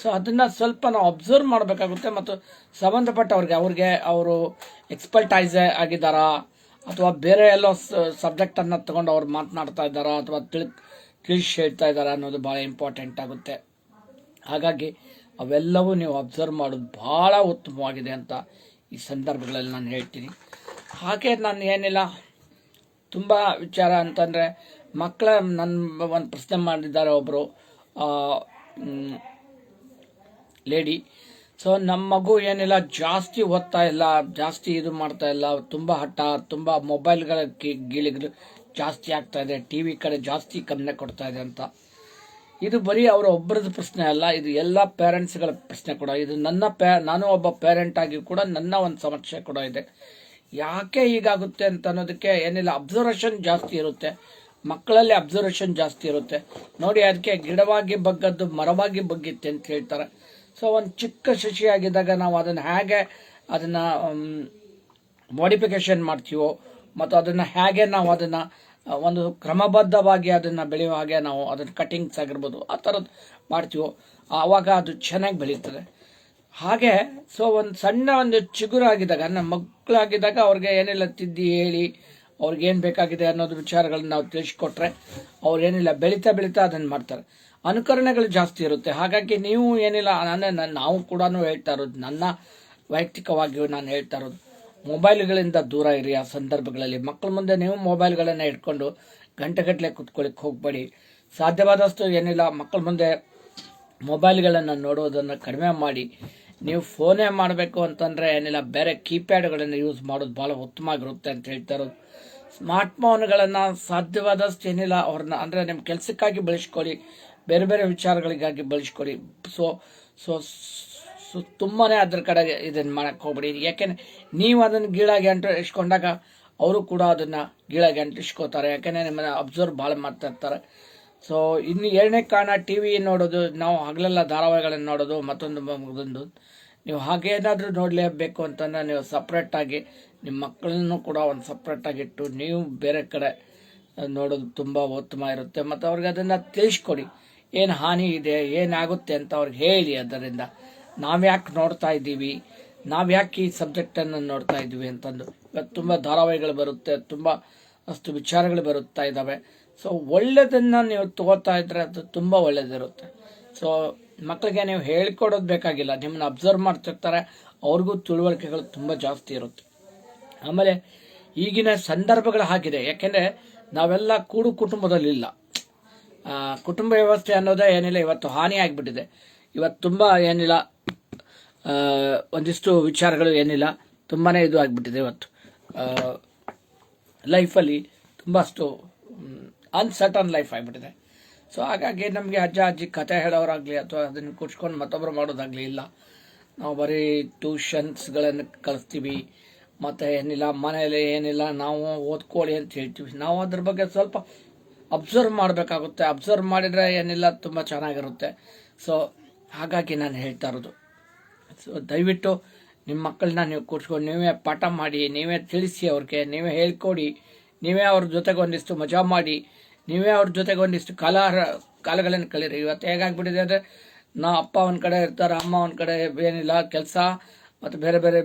ಸೊ ಅದನ್ನು ಸ್ವಲ್ಪ ನಾವು ಅಬ್ಸರ್ವ್ ಮಾಡಬೇಕಾಗುತ್ತೆ ಮತ್ತು ಸಂಬಂಧಪಟ್ಟವ್ರಿಗೆ, ಅವ್ರಿಗೆ ಅವರು ಎಕ್ಸ್ಪರ್ಟೈಸ್ ಆಗಿದ್ದಾರಾ ಅಥವಾ ಬೇರೆ ಎಲ್ಲೋ ಸಬ್ಜೆಕ್ಟನ್ನು ತಗೊಂಡು ಅವ್ರು ಮಾತನಾಡ್ತಾ ಇದ್ದಾರಾ ಅಥವಾ ತಿಳಿ, ತಿಳಿಸಿ ಹೇಳ್ತಾ ಇದ್ದಾರಾ ಅನ್ನೋದು ಭಾಳ ಇಂಪಾರ್ಟೆಂಟ್ ಆಗುತ್ತೆ. ಹಾಗಾಗಿ ಅವೆಲ್ಲವೂ ನೀವು ಅಬ್ಸರ್ವ್ ಮಾಡೋದು ಭಾಳ ಉತ್ತಮವಾಗಿದೆ ಅಂತ ಈ ಸಂದರ್ಭಗಳಲ್ಲಿ ನಾನು ಹೇಳ್ತೀನಿ. ಹಾಗೆ ನಾನು ಏನಿಲ್ಲ, ತುಂಬ ವಿಚಾರ ಅಂತಂದರೆ ಮಕ್ಕಳ ನನ್ನ ಒಂದು ಪ್ರಶ್ನೆ ಮಾಡಿದ್ದಾರೆ ಒಬ್ಬರು ಲೇಡಿ ಸೊ ನಮ್ಮ ಮಗು ಏನಿಲ್ಲ, ಜಾಸ್ತಿ ಓದ್ತಾ ಇಲ್ಲ, ಜಾಸ್ತಿ ಇದು ಮಾಡ್ತಾ ಇಲ್ಲ, ತುಂಬ ಹಠ, ತುಂಬ ಮೊಬೈಲ್ಗಳ ಗೀಳಿಗಳು ಜಾಸ್ತಿ ಆಗ್ತಾ ಇದೆ ಟಿ ವಿ ಕಡೆ ಜಾಸ್ತಿ ಗಮನ ಕೊಡ್ತಾ ಇದೆ ಅಂತ. ಇದು ಬರೀ ಅವರ ಒಬ್ಬರದ ಪ್ರಶ್ನೆ ಅಲ್ಲ, ಇದು ಎಲ್ಲ ಪೇರೆಂಟ್ಸ್ಗಳ ಪ್ರಶ್ನೆ ಕೂಡ. ಇದು ನನ್ನ ಪೇ ನಾನು ಒಬ್ಬ ಪೇರೆಂಟ್ ಆಗಿ ಕೂಡ ನನ್ನ ಒಂದು ಸಮಸ್ಯೆ ಕೂಡ ಇದೆ. ಯಾಕೆ ಹೀಗಾಗುತ್ತೆ ಅಂತ ಅನ್ನೋದಕ್ಕೆ ಏನಿಲ್ಲ ಅಬ್ಸರ್ವೇಷನ್ ಜಾಸ್ತಿ ಇರುತ್ತೆ. ಮಕ್ಕಳಲ್ಲಿ ಅಬ್ಸರ್ವೇಷನ್ ಜಾಸ್ತಿ ಇರುತ್ತೆ. ನೋಡಿ, ಅದಕ್ಕೆ ಗಿಡವಾಗಿ ಬಗ್ಗದ್ದು ಮರವಾಗಿ ಬಗ್ಗಿತ್ತೆ ಅಂತ ಹೇಳ್ತಾರೆ. ಸೊ ಒಂದು ಚಿಕ್ಕ ಶಿಶಿಯಾಗಿದ್ದಾಗ ನಾವು ಅದನ್ನು ಹೇಗೆ ಅದನ್ನು ಮಾಡಿಫಿಕೇಶನ್ ಮಾಡ್ತೀವೋ ಮತ್ತು ಅದನ್ನು ಹೇಗೆ ನಾವು ಅದನ್ನು ಒಂದು ಕ್ರಮಬದ್ಧವಾಗಿ ಅದನ್ನು ಬೆಳೆಯೋ ಹಾಗೆ ನಾವು ಅದನ್ನು ಕಟಿಂಗ್ಸ್ ಆಗಿರ್ಬೋದು ಆ ಥರದ್ದು ಮಾಡ್ತೀವೋ, ಆವಾಗ ಅದು ಚೆನ್ನಾಗಿ ಬೆಳೀತದೆ ಹಾಗೆ ಸೊ ಒಂದು ಸಣ್ಣ ಒಂದು ಚಿಗುರಾಗಿದ್ದಾಗ ನಮ್ಮ ಮಕ್ಕಳಾಗಿದ್ದಾಗ ಅವ್ರಿಗೆ ಏನೆಲ್ಲ ತಿದ್ದಿ ಹೇಳಿ, ಅವ್ರಿಗೇನು ಬೇಕಾಗಿದೆ ಅನ್ನೋದು ವಿಚಾರಗಳನ್ನ ನಾವು ತಿಳಿಸ್ಕೊಟ್ರೆ ಅವ್ರು ಏನಿಲ್ಲ ಬೆಳೀತಾ ಬೆಳೀತಾ ಅದನ್ನು ಮಾಡ್ತಾರೆ. ಅನುಕರಣೆಗಳು ಜಾಸ್ತಿ ಇರುತ್ತೆ. ಹಾಗಾಗಿ ನೀವು ಏನಿಲ್ಲ, ನಾನು ನಾವು ಕೂಡ ಹೇಳ್ತಾ ಇರೋದು, ನನ್ನ ವೈಯಕ್ತಿಕವಾಗಿಯೂ ನಾನು ಹೇಳ್ತಾ ಇರೋದು, ಮೊಬೈಲ್ಗಳಿಂದ ದೂರ ಇರಿ ಆ ಸಂದರ್ಭಗಳಲ್ಲಿ. ಮಕ್ಕಳ ಮುಂದೆ ನೀವು ಮೊಬೈಲ್ಗಳನ್ನು ಇಟ್ಕೊಂಡು ಗಂಟೆಗಟ್ಟಲೆ ಕುತ್ಕೊಳ್ಳಿಕ್ಕೆ ಹೋಗಬೇಡಿ. ಸಾಧ್ಯವಾದಷ್ಟು ಏನಿಲ್ಲ, ಮಕ್ಕಳ ಮುಂದೆ ಮೊಬೈಲ್ಗಳನ್ನು ನೋಡೋದನ್ನು ಕಡಿಮೆ ಮಾಡಿ. ನೀವು ಫೋನೇ ಮಾಡಬೇಕು ಅಂತಂದರೆ ಏನಿಲ್ಲ, ಬೇರೆ ಕೀಪ್ಯಾಡ್ಗಳನ್ನು ಯೂಸ್ ಮಾಡೋದು ಭಾಳ ಉತ್ತಮ ಆಗಿರುತ್ತೆ ಅಂತ ಹೇಳ್ತಾ ಇರೋದು. ಸ್ಮಾರ್ಟ್ ಫೋನ್ಗಳನ್ನು ಸಾಧ್ಯವಾದಷ್ಟು ಏನಿಲ್ಲ, ಅವ್ರನ್ನ ಅಂದರೆ ನಿಮ್ಮ ಕೆಲಸಕ್ಕಾಗಿ ಬಳಸ್ಕೊಳ್ಳಿ. ಬೇರೆ ಬೇರೆ ವಿಚಾರಗಳಿಗಾಗಿ ಬಳಸ್ಕೊಡಿ ಸೊ ಸೊ ಸೊ ತುಂಬಾ ಅದ್ರ ಕಡೆ ಇದನ್ನು ಮಾಡಕ್ಕೆ ಹೋಗ್ಬಿಡಿ. ಯಾಕೆಂದ್ರೆ ನೀವು ಅದನ್ನು ಗೀಳಾಗಿ ಅಂಟಿಸ್ಕೊಂಡಾಗ ಅವರು ಕೂಡ ಅದನ್ನು ಗೀಳಾಗಿ ಅಂಟಿಸ್ಕೋತಾರೆ ಯಾಕೆಂದರೆ ನಿಮ್ಮನ್ನು ಅಬ್ಸರ್ವ್ ಭಾಳ ಮಾಡ್ತಾ ಇರ್ತಾರೆ ಸೊ, ಇನ್ನು ಎರಡನೇ ಕಾರಣ ಟಿ ವಿ ನೋಡೋದು, ನಾವು ಹಗಲೆಲ್ಲ ಧಾರಾವಾಹಿಗಳನ್ನು ನೋಡೋದು, ಮತ್ತೊಂದು ಮಗದೊಂದು ನೀವು ಹಾಗೇನಾದರೂ ನೋಡಲೇಬೇಕು ಅಂತಂದರೆ ನೀವು ಸಪ್ರೇಟಾಗಿ ನಿಮ್ಮ ಮಕ್ಕಳನ್ನು ಕೂಡ ಒಂದು ಸಪ್ರೇಟಾಗಿಟ್ಟು ನೀವು ಬೇರೆ ಕಡೆ ನೋಡೋದು ತುಂಬ ಉತ್ತಮ ಇರುತ್ತೆ. ಮತ್ತು ಅವ್ರಿಗೆ ಅದನ್ನು ತಿಳಿಸ್ಕೊಡಿ. ಏನು ಹಾನಿ ಇದೆ, ಏನಾಗುತ್ತೆ ಅಂತ ಅವ್ರಿಗೆ ಹೇಳಿ ಅದರಿಂದ. ನಾವ್ಯಾಕೆ ನೋಡ್ತಾ ಇದ್ದೀವಿ ನಾವು ಯಾಕೆ ಈ ಸಬ್ಜೆಕ್ಟನ್ನು ನೋಡ್ತಾ ಇದ್ದೀವಿ ಅಂತಂದು. ಇವತ್ತು ತುಂಬ ಧಾರಾವಾಹಿಗಳು ಬರುತ್ತೆ, ತುಂಬ ಅಷ್ಟು ವಿಚಾರಗಳು ಬರುತ್ತಾ ಇದ್ದಾವೆ ಸೊ ಒಳ್ಳೆಯದನ್ನು ನೀವು ತಗೋತಾ ಇದ್ದರೆ ಅದು ತುಂಬ ಒಳ್ಳೆಯದಿರುತ್ತೆ ಸೊ ಮಕ್ಕಳಿಗೆ ನೀವು ಹೇಳ್ಕೊಡೋದು ಬೇಕಾಗಿಲ್ಲ. ನಿಮ್ಮನ್ನು ಅಬ್ಸರ್ವ್ ಮಾಡ್ತಿರ್ತಾರೆ, ಅವ್ರಿಗೂ ತಿಳುವಳಿಕೆಗಳು ತುಂಬ ಜಾಸ್ತಿ ಇರುತ್ತೆ. ಆಮೇಲೆ ಈಗಿನ ಸಂದರ್ಭಗಳು ಹಾಗಿದೆ. ಯಾಕೆಂದರೆ ನಾವೆಲ್ಲ ಕೂಡು ಕುಟುಂಬದಲ್ಲಿಲ್ಲ. ಕುಟುಂಬ ವ್ಯವಸ್ಥೆ ಅನ್ನೋದೇ ಏನಿಲ್ಲ, ಇವತ್ತು ಹಾನಿ ಆಗಿಬಿಟ್ಟಿದೆ. ಇವತ್ತು ತುಂಬ ಏನಿಲ್ಲ ಒಂದಿಷ್ಟು ವಿಚಾರಗಳು ಏನಿಲ್ಲ ತುಂಬಾ ಇದು ಆಗಿಬಿಟ್ಟಿದೆ ಇವತ್ತು. ಲೈಫಲ್ಲಿ ತುಂಬ ಅಷ್ಟು ಅನ್ಸರ್ಟನ್ ಲೈಫ್ ಆಗಿಬಿಟ್ಟಿದೆ. ಸೊ ಹಾಗಾಗಿ ನಮಗೆ ಅಜ್ಜ, ಅಜ್ಜಿ ಕತೆ ಹೇಳೋರಾಗಲಿ ಅಥವಾ ಅದನ್ನು ಕೂಡ್ಸ್ಕೊಂಡು ಮತ್ತೊಬ್ಬರು ಮಾಡೋದಾಗಲಿ ಇಲ್ಲ. ನಾವು ಬರೀ ಟ್ಯೂಷನ್ಸ್ಗಳನ್ನು ಕಳಿಸ್ತೀವಿ. ಮತ್ತು ಏನಿಲ್ಲ ಮನೆಯಲ್ಲಿ ಏನಿಲ್ಲ, ನಾವು ಓದ್ಕೊಳ್ಳಿ ಅಂತ ಹೇಳ್ತೀವಿ. ನಾವು ಅದ್ರ ಬಗ್ಗೆ ಸ್ವಲ್ಪ ಅಬ್ಸರ್ವ್ ಮಾಡಬೇಕಾಗುತ್ತೆ. ಅಬ್ಸರ್ವ್ ಮಾಡಿದರೆ ಏನಿಲ್ಲ, ತುಂಬ ಚೆನ್ನಾಗಿರುತ್ತೆ. ಸೊ ಹಾಗಾಗಿ ನಾನು ಹೇಳ್ತಾ ಇರೋದು. ಸೊ ದಯವಿಟ್ಟು ನಿಮ್ಮ ಮಕ್ಕಳನ್ನ ನೀವು ಕೂರಿಸ್ಕೊಂಡು, ನೀವೇ ಪಾಠ ಮಾಡಿ, ನೀವೇ ತಿಳಿಸಿ ಅವ್ರಿಗೆ, ನೀವೇ ಹೇಳ್ಕೊಡಿ, ನೀವೇ ಅವ್ರ ಜೊತೆಗೆ ಒಂದಿಷ್ಟು ಮಜಾ ಮಾಡಿ, ನೀವೇ ಅವ್ರ ಜೊತೆಗೆ ಒಂದಿಷ್ಟು ಕಾಲ, ಕಾಲಗಳನ್ನು ಕಳೀರಿ ಇವತ್ತು ಹೇಗಾಗ್ಬಿಟ್ಟಿದೆ ಅಂದರೆ, ನಾ ಅಪ್ಪ ಒಂದು ಕಡೆ ಇರ್ತಾರೆ, ಅಮ್ಮ ಒಂದು ಕಡೆ ಏನಿಲ್ಲ, ಕೆಲಸ, ಮತ್ತು ಬೇರೆ ಬೇರೆ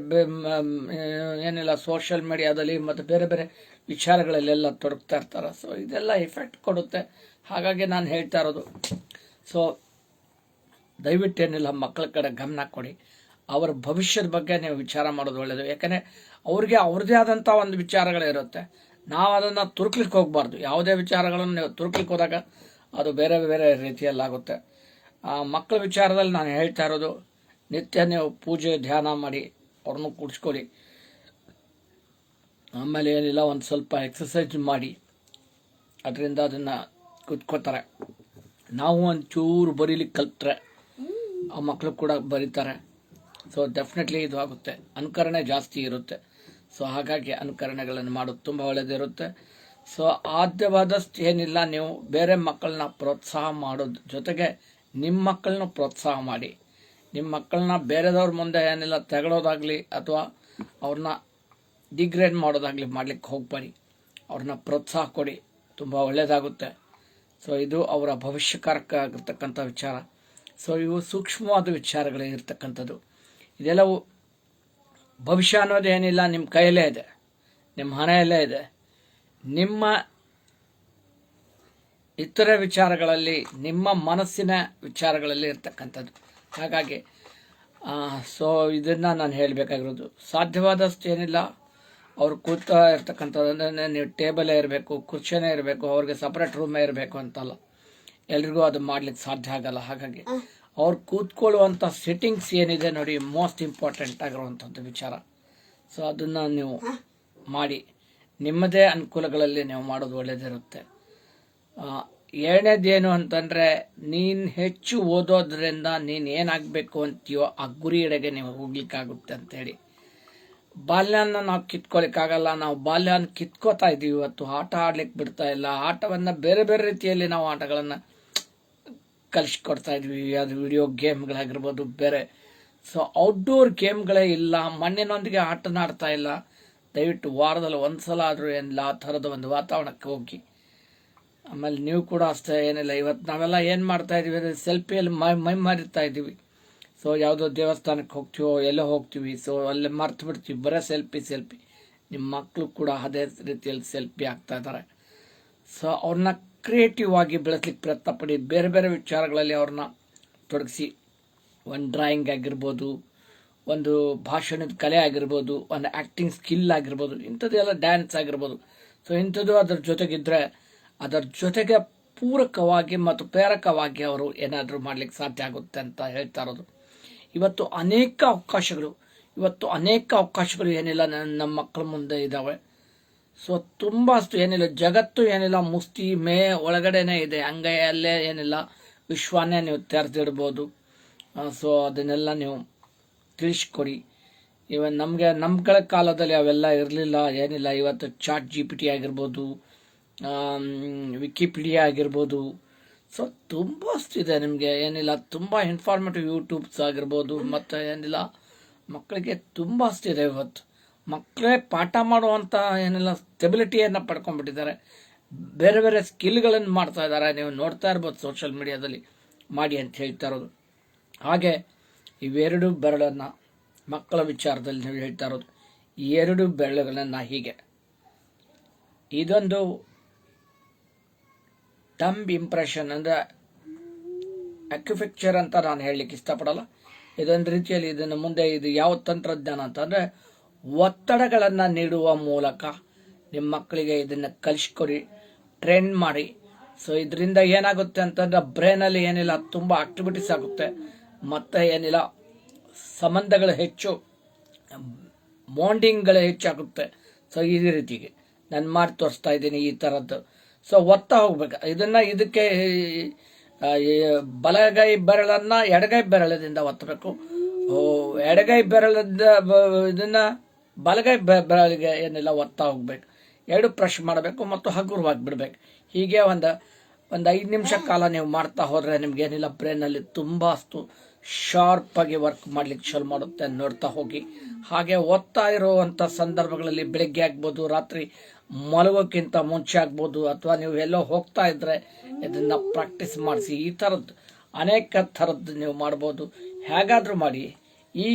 ಏನಿಲ್ಲ ಸೋಷಿಯಲ್ ಮೀಡಿಯಾದಲ್ಲಿ ಮತ್ತು ಬೇರೆ ಬೇರೆ ವಿಚಾರಗಳಲ್ಲೆಲ್ಲ ತೊಡಗ್ತಾ ಇರ್ತಾರೆ. ಸೊ ಇದೆಲ್ಲ ಎಫೆಕ್ಟ್ ಕೊಡುತ್ತೆ. ಹಾಗಾಗಿ ನಾನು ಹೇಳ್ತಾ ಇರೋದು. ಸೊ ದಯವಿಟ್ಟು ಏನಿಲ್ಲ, ಮಕ್ಕಳ ಕಡೆ ಗಮನ ಕೊಡಿ. ಅವರ ಭವಿಷ್ಯದ ಬಗ್ಗೆ ನೀವು ವಿಚಾರ ಮಾಡೋದು ಒಳ್ಳೆಯದು ಯಾಕಂದರೆ ಅವ್ರಿಗೆ ಅವ್ರದ್ದೇ ಆದಂಥ ಒಂದು ವಿಚಾರಗಳಿರುತ್ತೆ ನಾವು ಅದನ್ನು ತುರುಕ್ಲಿಕ್ಕೆ ಹೋಗಬಾರ್ದು. ಯಾವುದೇ ವಿಚಾರಗಳನ್ನು ನೀವು ತುರುಕ್ಲಿಕ್ಕೆ ಹೋದಾಗ ಅದು ಬೇರೆ ಬೇರೆ ರೀತಿಯಲ್ಲಾಗುತ್ತೆ. ಮಕ್ಕಳ ವಿಚಾರದಲ್ಲಿ ನಾನು ಹೇಳ್ತಾ ಇರೋದು, ನಿತ್ಯ ನೀವು ಪೂಜೆ, ಧ್ಯಾನ ಮಾಡಿ ಅವ್ರನ್ನೂ ಕೂಡಿಸ್ಕೊಳ್ಳಿ. ಆಮೇಲೆ ಏನಿಲ್ಲ, ಒಂದು ಸ್ವಲ್ಪ ಎಕ್ಸಸೈಜ್ ಮಾಡಿ, ಅದರಿಂದ ಅದನ್ನು ಕುತ್ಕೋತಾರೆ. ನಾವು ಒಂಚೂರು ಬರೀಲಿಕ್ಕೆ ಕಲ್ತ್ರೆ, ಆ ಮಕ್ಕಳು ಕೂಡ ಬರೀತಾರೆ. ಸೊ ಡೆಫಿನೆಟ್ಲಿ ಇದು ಆಗುತ್ತೆ. ಅನುಕರಣೆ ಜಾಸ್ತಿ ಇರುತ್ತೆ. ಸೊ ಹಾಗಾಗಿ ಅನುಕರಣೆಗಳನ್ನು ಮಾಡೋದು ತುಂಬ ಒಳ್ಳೆಯದಿರುತ್ತೆ ಸೊ ಆದ್ಯವಾದಷ್ಟು ಏನಿಲ್ಲ, ನೀವು ಬೇರೆ ಮಕ್ಕಳನ್ನ ಪ್ರೋತ್ಸಾಹ ಮಾಡೋದು ಜೊತೆಗೆ ನಿಮ್ಮ ಮಕ್ಕಳನ್ನ ಪ್ರೋತ್ಸಾಹ ಮಾಡಿ. ನಿಮ್ಮ ಮಕ್ಕಳನ್ನ ಬೇರೆದವ್ರ ಮುಂದೆ ಏನಿಲ್ಲ, ತೆಗಳೋದಾಗಲಿ ಅಥವಾ ಅವ್ರನ್ನ ಡಿಗ್ರೇಡ್ ಮಾಡೋದಾಗಲಿ ಮಾಡ್ಲಿಕ್ಕೆ ಹೋಗಬೇಡಿ ಅವ್ರನ್ನ ಪ್ರೋತ್ಸಾಹ ಕೊಡಿ. ತುಂಬ ಒಳ್ಳೆಯದಾಗುತ್ತೆ ಸೊ ಇದು ಅವರ ಭವಿಷ್ಯಕಾರಕ ಆಗಿರ್ತಕ್ಕಂಥ ವಿಚಾರ. ಸೊ ಇವು ಸೂಕ್ಷ್ಮವಾದ ವಿಚಾರಗಳೇ ಇರ್ತಕ್ಕಂಥದ್ದು. ಇದೆಲ್ಲವೂ ಭವಿಷ್ಯ ಅನ್ನೋದೇನಿಲ್ಲ ನಿಮ್ಮ ಕೈಯಲ್ಲೇ ಇದೆ. ನಿಮ್ಮ ಹಣೆಯಲ್ಲೇ ಇದೆ. ನಿಮ್ಮ ಇತರ ವಿಚಾರಗಳಲ್ಲಿ, ನಿಮ್ಮ ಮನಸ್ಸಿನ ವಿಚಾರಗಳಲ್ಲಿ ಇರ್ತಕ್ಕಂಥದ್ದು. ಹಾಗಾಗಿ ಸೊ ಇದನ್ನು ನಾನು ಹೇಳಬೇಕಾಗಿರೋದು. ಸಾಧ್ಯವಾದಷ್ಟು ಏನಿಲ್ಲ. ಅವ್ರು ಕೂತಾ ಇರ್ತಕ್ಕಂಥದ್ದು ನೀವು ಟೇಬಲೇ ಇರಬೇಕು ಕುರ್ಚಿನೇ ಇರಬೇಕು ಅವ್ರಿಗೆ ಸಪ್ರೇಟ್ ರೂಮೇ ಇರಬೇಕು ಅಂತಲ್ಲ. ಎಲ್ರಿಗೂ ಅದು ಮಾಡ್ಲಿಕ್ಕೆ ಸಾಧ್ಯ ಆಗಲ್ಲ ಹಾಗಾಗಿ ಅವ್ರು ಕೂತ್ಕೊಳ್ಳುವಂಥ ಸೆಟ್ಟಿಂಗ್ಸ್ ಏನಿದೆ ನೋಡಿ ಮೋಸ್ಟ್ ಇಂಪಾರ್ಟೆಂಟ್ ಆಗಿರುವಂಥದ್ದು ವಿಚಾರ. ಸೊ ಅದನ್ನು ನೀವು ಮಾಡಿ ನಿಮ್ಮದೇ ಅನುಕೂಲಗಳಲ್ಲಿ ನೀವು ಮಾಡೋದು ಒಳ್ಳೆಯದಿರುತ್ತೆ ಏನೇದೇನು ಅಂತಂದರೆ ನೀನು ಹೆಚ್ಚು ಓದೋದ್ರಿಂದ ನೀನು ಏನಾಗಬೇಕು ಅಂತೀಯೋ ಆ ಗುರಿಯೆಡೆಗೆ ನೀವು ಹೋಗ್ಲಿಕ್ಕಾಗುತ್ತೆ ಅಂತೇಳಿ. ಬಾಲ್ಯನ ನಾವು ಕಿತ್ಕೊಳಿಕ್ಕಾಗಲ್ಲ, ನಾವು ಬಾಲ್ಯನ ಕಿತ್ಕೋತಾ ಇದ್ದೀವಿ ಇವತ್ತು, ಆಟ ಆಡ್ಲಿಕ್ಕೆ ಬಿಡ್ತಾ ಇಲ್ಲ. ಆಟವನ್ನು ಬೇರೆ ಬೇರೆ ರೀತಿಯಲ್ಲಿ ನಾವು ಆಟಗಳನ್ನು ಕಲಿಸ್ಕೊಡ್ತಾ ಇದ್ವಿ. ಅದು ವಿಡಿಯೋ ಗೇಮ್ಗಳಾಗಿರ್ಬೋದು ಬೇರೆ. ಸೊ ಔಟ್ಡೋರ್ ಗೇಮ್ಗಳೇ ಇಲ್ಲ. ಮಣ್ಣಿನೊಂದಿಗೆ ಆಟನಾಡ್ತಾ ಇಲ್ಲ. ದಯವಿಟ್ಟು ವಾರದಲ್ಲಿ ಒಂದು ಸಲ ಆದರೂ ಏನಿಲ್ಲ ಆ ಥರದ ಒಂದು ವಾತಾವರಣಕ್ಕೆ ಹೋಗಿ. ಆಮೇಲೆ ನೀವು ಕೂಡ ಅಷ್ಟೇ, ಏನಿಲ್ಲ. ಇವತ್ತು ನಾವೆಲ್ಲ ಏನು ಮಾಡ್ತಾ ಇದೀವಿ ಅಂದರೆ ಸೆಲ್ಫಿಯಲ್ಲಿ ಮೈ ಮೈ ಮಾರಿರ್ತಾ ಇದ್ದೀವಿ ಸೊ ಯಾವುದೋ ದೇವಸ್ಥಾನಕ್ಕೆ ಹೋಗ್ತೀವೋ, ಎಲ್ಲೋ ಹೋಗ್ತೀವಿ. ಸೊ ಅಲ್ಲೇ ಮರ್ತು ಬಿಡ್ತೀವಿ. ಬರೋ ಸೆಲ್ಫಿ ಸೆಲ್ಫಿ ನಿಮ್ಮ ಮಕ್ಕಳು ಕೂಡ ಅದೇ ರೀತಿಯಲ್ಲಿ ಸೆಲ್ಫಿ ಆಗ್ತಾ ಇದ್ದಾರೆ ಸೊ ಅವ್ರನ್ನ ಕ್ರಿಯೇಟಿವ್ ಆಗಿ ಬೆಳೆಸ್ಲಿಕ್ಕೆ ಪ್ರಯತ್ನ ಪಡಿ. ಬೇರೆ ಬೇರೆ ವಿಚಾರಗಳಲ್ಲಿ ಅವ್ರನ್ನ ತೊಡಗಿಸಿ. ಒಂದು ಡ್ರಾಯಿಂಗ್ ಆಗಿರ್ಬೋದು, ಒಂದು ಭಾಷಣದ ಕಲೆ ಆಗಿರ್ಬೋದು, ಒಂದು ಆ್ಯಕ್ಟಿಂಗ್ ಸ್ಕಿಲ್ ಆಗಿರ್ಬೋದು ಇಂಥದ್ದೆಲ್ಲ ಡ್ಯಾನ್ಸ್ ಆಗಿರ್ಬೋದು. ಸೊ ಇಂಥದ್ದು ಅದರ ಜೊತೆಗಿದ್ದರೆ ಅದರ ಜೊತೆಗೆ ಪೂರಕವಾಗಿ ಮತ್ತು ಪ್ರೇರಕವಾಗಿ ಅವರು ಏನಾದರೂ ಮಾಡಲಿಕ್ಕೆ ಸಾಧ್ಯ ಆಗುತ್ತೆ ಅಂತ ಹೇಳ್ತಾ ಇರೋದು. ಇವತ್ತು ಅನೇಕ ಅವಕಾಶಗಳು, ಇವತ್ತು ಅನೇಕ ಅವಕಾಶಗಳು ಏನಿಲ್ಲ ನಮ್ಮ ಮಕ್ಕಳ ಮುಂದೆ ಇದ್ದಾವೆ. ಸೊ ತುಂಬ ಅಷ್ಟು ಏನಿಲ್ಲ. ಜಗತ್ತು ಏನಿಲ್ಲ. ಮುಸ್ತಿ ಮೇ ಒಳಗಡೆನೇ ಇದೆ. ಅಂಗೈಯಲ್ಲೇ ಏನಿಲ್ಲ. ವಿಶ್ವನೇ ನೀವು ತೆರೆದಿಡ್ಬೋದು. ಸೊ ಅದನ್ನೆಲ್ಲ ನೀವು ತಿಳಿಸ್ಕೊಡಿ. ಇವನ್ ನಮಗೆ, ನಮ್ಗಳ ಕಾಲದಲ್ಲಿ ಅವೆಲ್ಲ ಇರಲಿಲ್ಲ, ಏನಿಲ್ಲ. ಇವತ್ತು ಚಾಟ್ ಜಿ ಪಿ ಟಿ ಆಗಿರ್ಬೋದು ವಿಕಿಪೀಡಿಯಾ ಆಗಿರ್ಬೋದು ಸೊ ತುಂಬ ಅಷ್ಟಿದೆ ನಿಮಗೆ. ಏನಿಲ್ಲ, ತುಂಬ ಇನ್ಫಾರ್ಮೇಟಿವ್ ಯೂಟ್ಯೂಬ್ಸ್ ಆಗಿರ್ಬೋದು, ಮತ್ತು ಏನಿಲ್ಲ, ಮಕ್ಕಳಿಗೆ ತುಂಬ ಅಷ್ಟಿದೆ ಇವತ್ತು. ಮಕ್ಕಳೇ ಪಾಠ ಮಾಡುವಂಥ ಏನಿಲ್ಲ ಸ್ಟೆಬಿಲಿಟಿಯನ್ನು ಪಡ್ಕೊಂಡ್ಬಿಟ್ಟಿದ್ದಾರೆ. ಬೇರೆ ಬೇರೆ ಸ್ಕಿಲ್ಗಳನ್ನು ಮಾಡ್ತಾ ಇದ್ದಾರೆ. ನೀವು ನೋಡ್ತಾ ಇರ್ಬೋದು ಸೋಷಿಯಲ್ ಮೀಡಿಯಾದಲ್ಲಿ ಮಾಡಿ ಅಂತ ಹೇಳ್ತಾ ಇರೋದು. ಹಾಗೆ, ಇವೆರಡು ಬೆರಳನ್ನು ಮಕ್ಕಳ ವಿಚಾರದಲ್ಲಿ ನೀವು ಹೇಳ್ತಾ ಇರೋದು. ಎರಡು ಬೆರಳುಗಳನ್ನು ಹೀಗೆ. ಇದೊಂದು ಟಂಬ್ ಇಂಪ್ರೆಷನ್ ಅಂದರೆ ಅಕ್ಯುಫೆಕ್ಚರ್ ಅಂತ ನಾನು ಹೇಳಲಿಕ್ಕೆ ಇಷ್ಟಪಡಲ್ಲ. ಇದೊಂದು ರೀತಿಯಲ್ಲಿ ಇದನ್ನು ಮುಂದೆ ಇದು ಯಾವ ತಂತ್ರಜ್ಞಾನ ಅಂತಂದರೆ ಒತ್ತಡಗಳನ್ನು ನೀಡುವ ಮೂಲಕ ನಿಮ್ಮ ಮಕ್ಕಳಿಗೆ ಇದನ್ನು ಕಲಿಸ್ಕೊಡಿ ಟ್ರೈನ್ ಮಾಡಿ. ಸೊ ಇದರಿಂದ ಏನಾಗುತ್ತೆ ಅಂತಂದ್ರೆ ಬ್ರೈನಲ್ಲಿ ಏನಿಲ್ಲ, ತುಂಬ ಆಕ್ಟಿವಿಟೀಸ್ ಆಗುತ್ತೆ. ಮತ್ತು ಏನಿಲ್ಲ, ಸಂಬಂಧಗಳು ಹೆಚ್ಚು ಮೋಂಡಿಂಗ್ಗಳು ಹೆಚ್ಚಾಗುತ್ತೆ. ಸೊ ಈ ರೀತಿಗೆ. ನಾನು ಮಾಡಿ ತೋರಿಸ್ತಾ ಇದ್ದೀನಿ ಈ ಥರದ್ದು ಸೊ ಒತ್ತಾ ಹೋಗ್ಬೇಕು ಇದನ್ನ ಇದಕ್ಕೆ ಬಲಗೈ ಬೆರಳನ್ನ ಎಡಗೈ ಬೆರಳದಿಂದ ಒತ್ತಬೇಕು. ಎಡಗೈ ಬೆರಳದ ಇದನ್ನ ಬಲಗೈ ಬೆರಳಿಗೆ ಏನಿಲ್ಲ ಒತ್ತಾ ಹೋಗ್ಬೇಕು ಎರಡು ಪ್ರಶ್ ಮಾಡಬೇಕು ಮತ್ತು ಹಗುರವಾಗಿ ಬಿಡಬೇಕು. ಹೀಗೆ ಒಂದು ಒಂದು ಐದು ನಿಮಿಷ ಕಾಲ ನೀವು ಮಾಡ್ತಾ ಹೋದರೆ ನಿಮ್ಗೆ ಏನಿಲ್ಲ ಬ್ರೈನಲ್ಲಿ ತುಂಬ ಅಷ್ಟು ಶಾರ್ಪ್ ಆಗಿ ವರ್ಕ್ ಮಾಡ್ಲಿಕ್ಕೆ ಶುರು ಮಾಡುತ್ತೆ, ನೋಡ್ತಾ ಹೋಗಿ. ಹಾಗೆ ಓದ್ತಾ ಇರುವಂಥ ಸಂದರ್ಭಗಳಲ್ಲಿ ಬೆಳಿಗ್ಗೆ ಆಗ್ಬೋದು, ರಾತ್ರಿ ಮಲಗೋಕ್ಕಿಂತ ಮುಂಚೆ ಆಗ್ಬೋದು ಅಥವಾ ನೀವು ಎಲ್ಲೋ ಹೋಗ್ತಾ ಇದ್ದರೆ ಇದನ್ನ ಪ್ರಾಕ್ಟೀಸ್ ಮಾಡಿಸಿ. ಈ ಥರದ್ದು ಅನೇಕ ಥರದ್ದು ನೀವು ಮಾಡ್ಬೋದು. ಹೇಗಾದರೂ ಮಾಡಿ. ಈ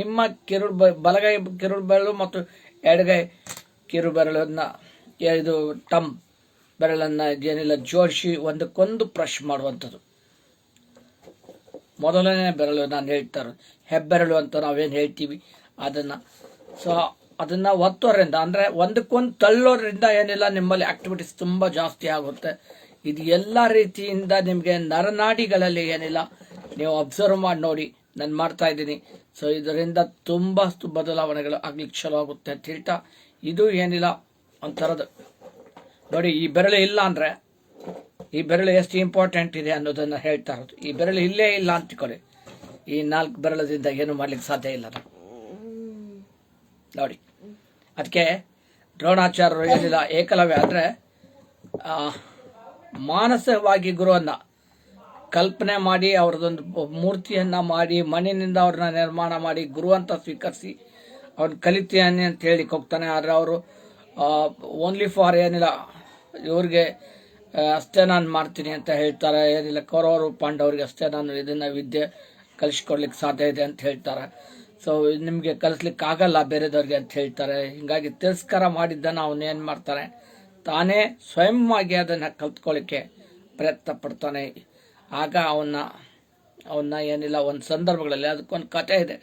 ನಿಮ್ಮ ಕಿರುಳು ಬಲಗೈ ಕಿರುಳು ಬೆರಳು ಮತ್ತು ಎಡಗೈ ಕಿರು ಬೆರಳನ್ನ ಇದು ಟಮ್ ಬೆರಳನ್ನ ಏನಿಲ್ಲ, ಜೋಡಿಸಿ ಒಂದಕ್ಕೊಂದು ಬ್ರಷ್ ಮಾಡುವಂಥದ್ದು. ಮೊದಲನೇ ಬೆರಳು ನಾನು ಹೇಳ್ತಾರೆ ಹೆಬ್ಬೆರಳು ಅಂತ ನಾವೇನು ಹೇಳ್ತೀವಿ? ಅದನ್ನು. ಸೊ ಅದನ್ನು ಒತ್ತೋದ್ರಿಂದ ಅಂದ್ರೆ ಒಂದಕ್ಕೊಂದು ತಳ್ಳೋದ್ರಿಂದ ಏನಿಲ್ಲ, ನಿಮ್ಮಲ್ಲಿ ಆಕ್ಟಿವಿಟೀಸ್ ತುಂಬಾ ಜಾಸ್ತಿ ಆಗುತ್ತೆ. ಇದು ಎಲ್ಲ ರೀತಿಯಿಂದ ನಿಮಗೆ ನರನಾಡಿಗಳಲ್ಲಿ ಏನಿಲ್ಲ, ನೀವು ಅಬ್ಸರ್ವ್ ಮಾಡಿ ನೋಡಿ, ನಾನು ಮಾಡ್ತಾ ಇದ್ದೀನಿ. ಸೊ ಇದರಿಂದ ತುಂಬ ಬದಲಾವಣೆಗಳು ಆಗ್ಲಿಕ್ಕೆ ಚಲೋ ಆಗುತ್ತೆ. ಅಂತ ಹೇಳ್ತಾ ಇದು ಏನಿಲ್ಲ, ಒಂಥರದ್ದು. ನೋಡಿ, ಈ ಬೆರಳು ಇಲ್ಲ ಅಂದರೆ, ಈ ಬೆರಳು ಎಷ್ಟು ಇಂಪಾರ್ಟೆಂಟ್ ಇದೆ ಅನ್ನೋದನ್ನು ಹೇಳ್ತಾ ಇರೋದು. ಈ ಬೆರಳು ಇಲ್ಲೇ ಇಲ್ಲ ಅಂತಿಕೊಳ್ಳಿ. ಈ ನಾಲ್ಕು ಬೆರಳದಿಂದ ಏನು ಮಾಡ್ಲಿಕ್ಕೆ ಸಾಧ್ಯ ಇಲ್ಲ. ನೋಡಿ. ಅದಕ್ಕೆ ದ್ರೋಣಾಚಾರ್ಯರು ಹೇಳಿದ ಏಕಲವ್ಯ ಅಂದರೆ ಮಾನಸಿಕವಾಗಿ ಗುರುವನ್ನ ಕಲ್ಪನೆ ಮಾಡಿ ಅವ್ರದ್ದೊಂದು ಮೂರ್ತಿಯನ್ನು ಮಾಡಿ, ಮಣ್ಣಿನಿಂದ ಅವ್ರನ್ನ ನಿರ್ಮಾಣ ಮಾಡಿ, ಗುರು ಅಂತ ಸ್ವೀಕರಿಸಿ ಅವ್ರನ್ನ ಕಲಿತೀನಿ ಅಂತ ಹೇಳಿ ಹೋಗ್ತಾನೆ. ಆದರೆ ಅವರು ಓನ್ಲಿ ಫಾರ್ ಏನಿಲ್ಲ, ಇವ್ರಿಗೆ ಅಷ್ಟೇ ನಾನು ಮಾಡ್ತೀನಿ ಅಂತ ಹೇಳ್ತಾರೆ. ಏನಿಲ್ಲ, ಕೌರವರು ಪಾಂಡವರಿಗೆ ಅಷ್ಟೇ ನಾನು ಇದನ್ನು ವಿದ್ಯೆ ಕಲಿಸ್ಕೊಡ್ಲಿಕ್ಕೆ ಸಾಧ್ಯ ಇದೆ ಅಂತ ಹೇಳ್ತಾರೆ. ಸೊ ನಿಮಗೆ ಕಲಿಸ್ಲಿಕ್ಕೆ ಆಗಲ್ಲ ಬೇರೆದವ್ರಿಗೆ ಅಂತ ಹೇಳ್ತಾರೆ. ಹಿಂಗಾಗಿ ತಿರಸ್ಕಾರ ಮಾಡಿದ್ದನ್ನು ಅವನು ಏನು ಮಾಡ್ತಾನೆ ತಾನೇ ಸ್ವಯಂವಾಗಿ ಅದನ್ನು ಕಲ್ತ್ಕೊಳ್ಳಿಕ್ಕೆ ಪ್ರಯತ್ನ ಪಡ್ತಾನೆ. ಆಗ ಅವನ್ನ ಅವನ್ನ ಏನಿಲ್ಲ ಒಂದು ಸಂದರ್ಭಗಳಲ್ಲಿ ಅದಕ್ಕೊಂದು ಕತೆ ಇದೆ.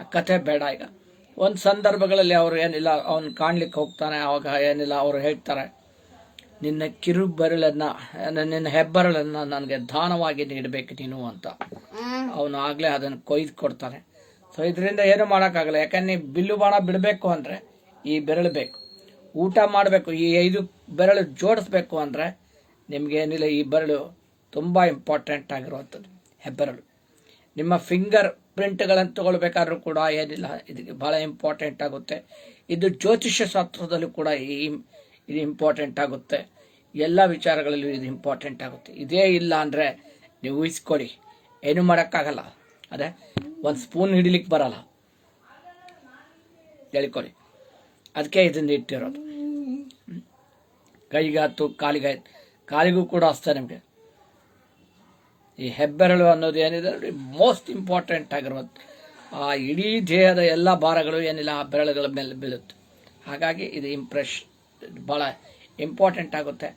ಆ ಕತೆ ಬೇಡ ಈಗ. ಒಂದು ಸಂದರ್ಭಗಳಲ್ಲಿ ಅವರು ಏನಿಲ್ಲ ಅವನು ಕಾಣ್ಲಿಕ್ಕೆ ಹೋಗ್ತಾನೆ ಅವಾಗ ಏನಿಲ್ಲ ಅವರು ಹೇಳ್ತಾರೆ ನಿನ್ನ ಕಿರು ಬೆರಳನ್ನ ನಿನ್ನ ಹೆಬ್ಬೆರಳನ್ನು ನನಗೆ ದಾನವಾಗಿ ನೀಡಬೇಕು ನೀನು ಅಂತ. ಅವನು ಆಗಲೇ ಅದನ್ನು ಕೊಯ್ದು ಕೊಡ್ತಾನೆ. ಸೊ ಇದರಿಂದ ಏನು ಮಾಡೋಕ್ಕಾಗಲ್ಲ. ಯಾಕಂದ್ರೆ ಬಿಲ್ಲು ಬಾಣ ಬಿಡಬೇಕು ಅಂದರೆ ಈ ಬೆರಳು ಬೇಕು. ಊಟ ಮಾಡಬೇಕು, ಈ ಐದು ಬೆರಳು ಜೋಡಿಸ್ಬೇಕು ಅಂದರೆ ನಿಮಗೇನಿಲ್ಲ ಈ ಬೆರಳು ತುಂಬ ಇಂಪಾರ್ಟೆಂಟ್ ಆಗಿರುವಂಥದ್ದು, ಹೆಬ್ಬೆರಳು. ನಿಮ್ಮ ಫಿಂಗರ್ ಪ್ರಿಂಟ್ಗಳನ್ನು ತಗೊಳ್ಬೇಕಾದ್ರೂ ಕೂಡ ಏನಿಲ್ಲ, ಇದಕ್ಕೆ ಭಾಳ ಇಂಪಾರ್ಟೆಂಟ್ ಆಗುತ್ತೆ. ಇದು ಜ್ಯೋತಿಷ್ಯ ಶಾಸ್ತ್ರದಲ್ಲೂ ಕೂಡ ಈ ಇದು ಇಂಪಾರ್ಟೆಂಟ್ ಆಗುತ್ತೆ. ಎಲ್ಲ ವಿಚಾರಗಳಲ್ಲೂ ಇದು ಇಂಪಾರ್ಟೆಂಟ್ ಆಗುತ್ತೆ. ಇದೇ ಇಲ್ಲ ಅಂದರೆ ನೀವು ಊಹಿಸ್ಕೊಳ್ಳಿ, ಏನು ಮಾಡೋಕ್ಕಾಗಲ್ಲ. ಅದೇ ಒಂದು ಸ್ಪೂನ್ ಹಿಡಿಲಿಕ್ಕೆ ಬರಲ್ಲ. ಹೇಳಿಕೊಳ್ಳಿ ಅದಕ್ಕೆ ಇದನ್ನು ಇಟ್ಟಿರೋದು. ಕೈಗಾಯ್ತು ಕಾಲಿಗಾಯ್ತು ಕಾಲಿಗೂ ಕೂಡ ಅಷ್ಟೇ ನಿಮಗೆ. ಈ ಹೆಬ್ಬೆರಳು ಅನ್ನೋದು ಏನಿದೆ ಮೋಸ್ಟ್ ಇಂಪಾರ್ಟೆಂಟ್ ಆಗಿರುವಂಥ ಆ ಇಡೀ ದೇಹದ ಎಲ್ಲ ಭಾರಗಳು ಏನಿಲ್ಲ, ಆ ಬೆರಳುಗಳ ಮೇಲೆ ಬೀಳುತ್ತೆ. ಹಾಗಾಗಿ ಇದು ಇಂಪ್ರೆಶ್ ಭಾಳ ಇಂಪಾರ್ಟೆಂಟ್ ಆಗುತ್ತೆ.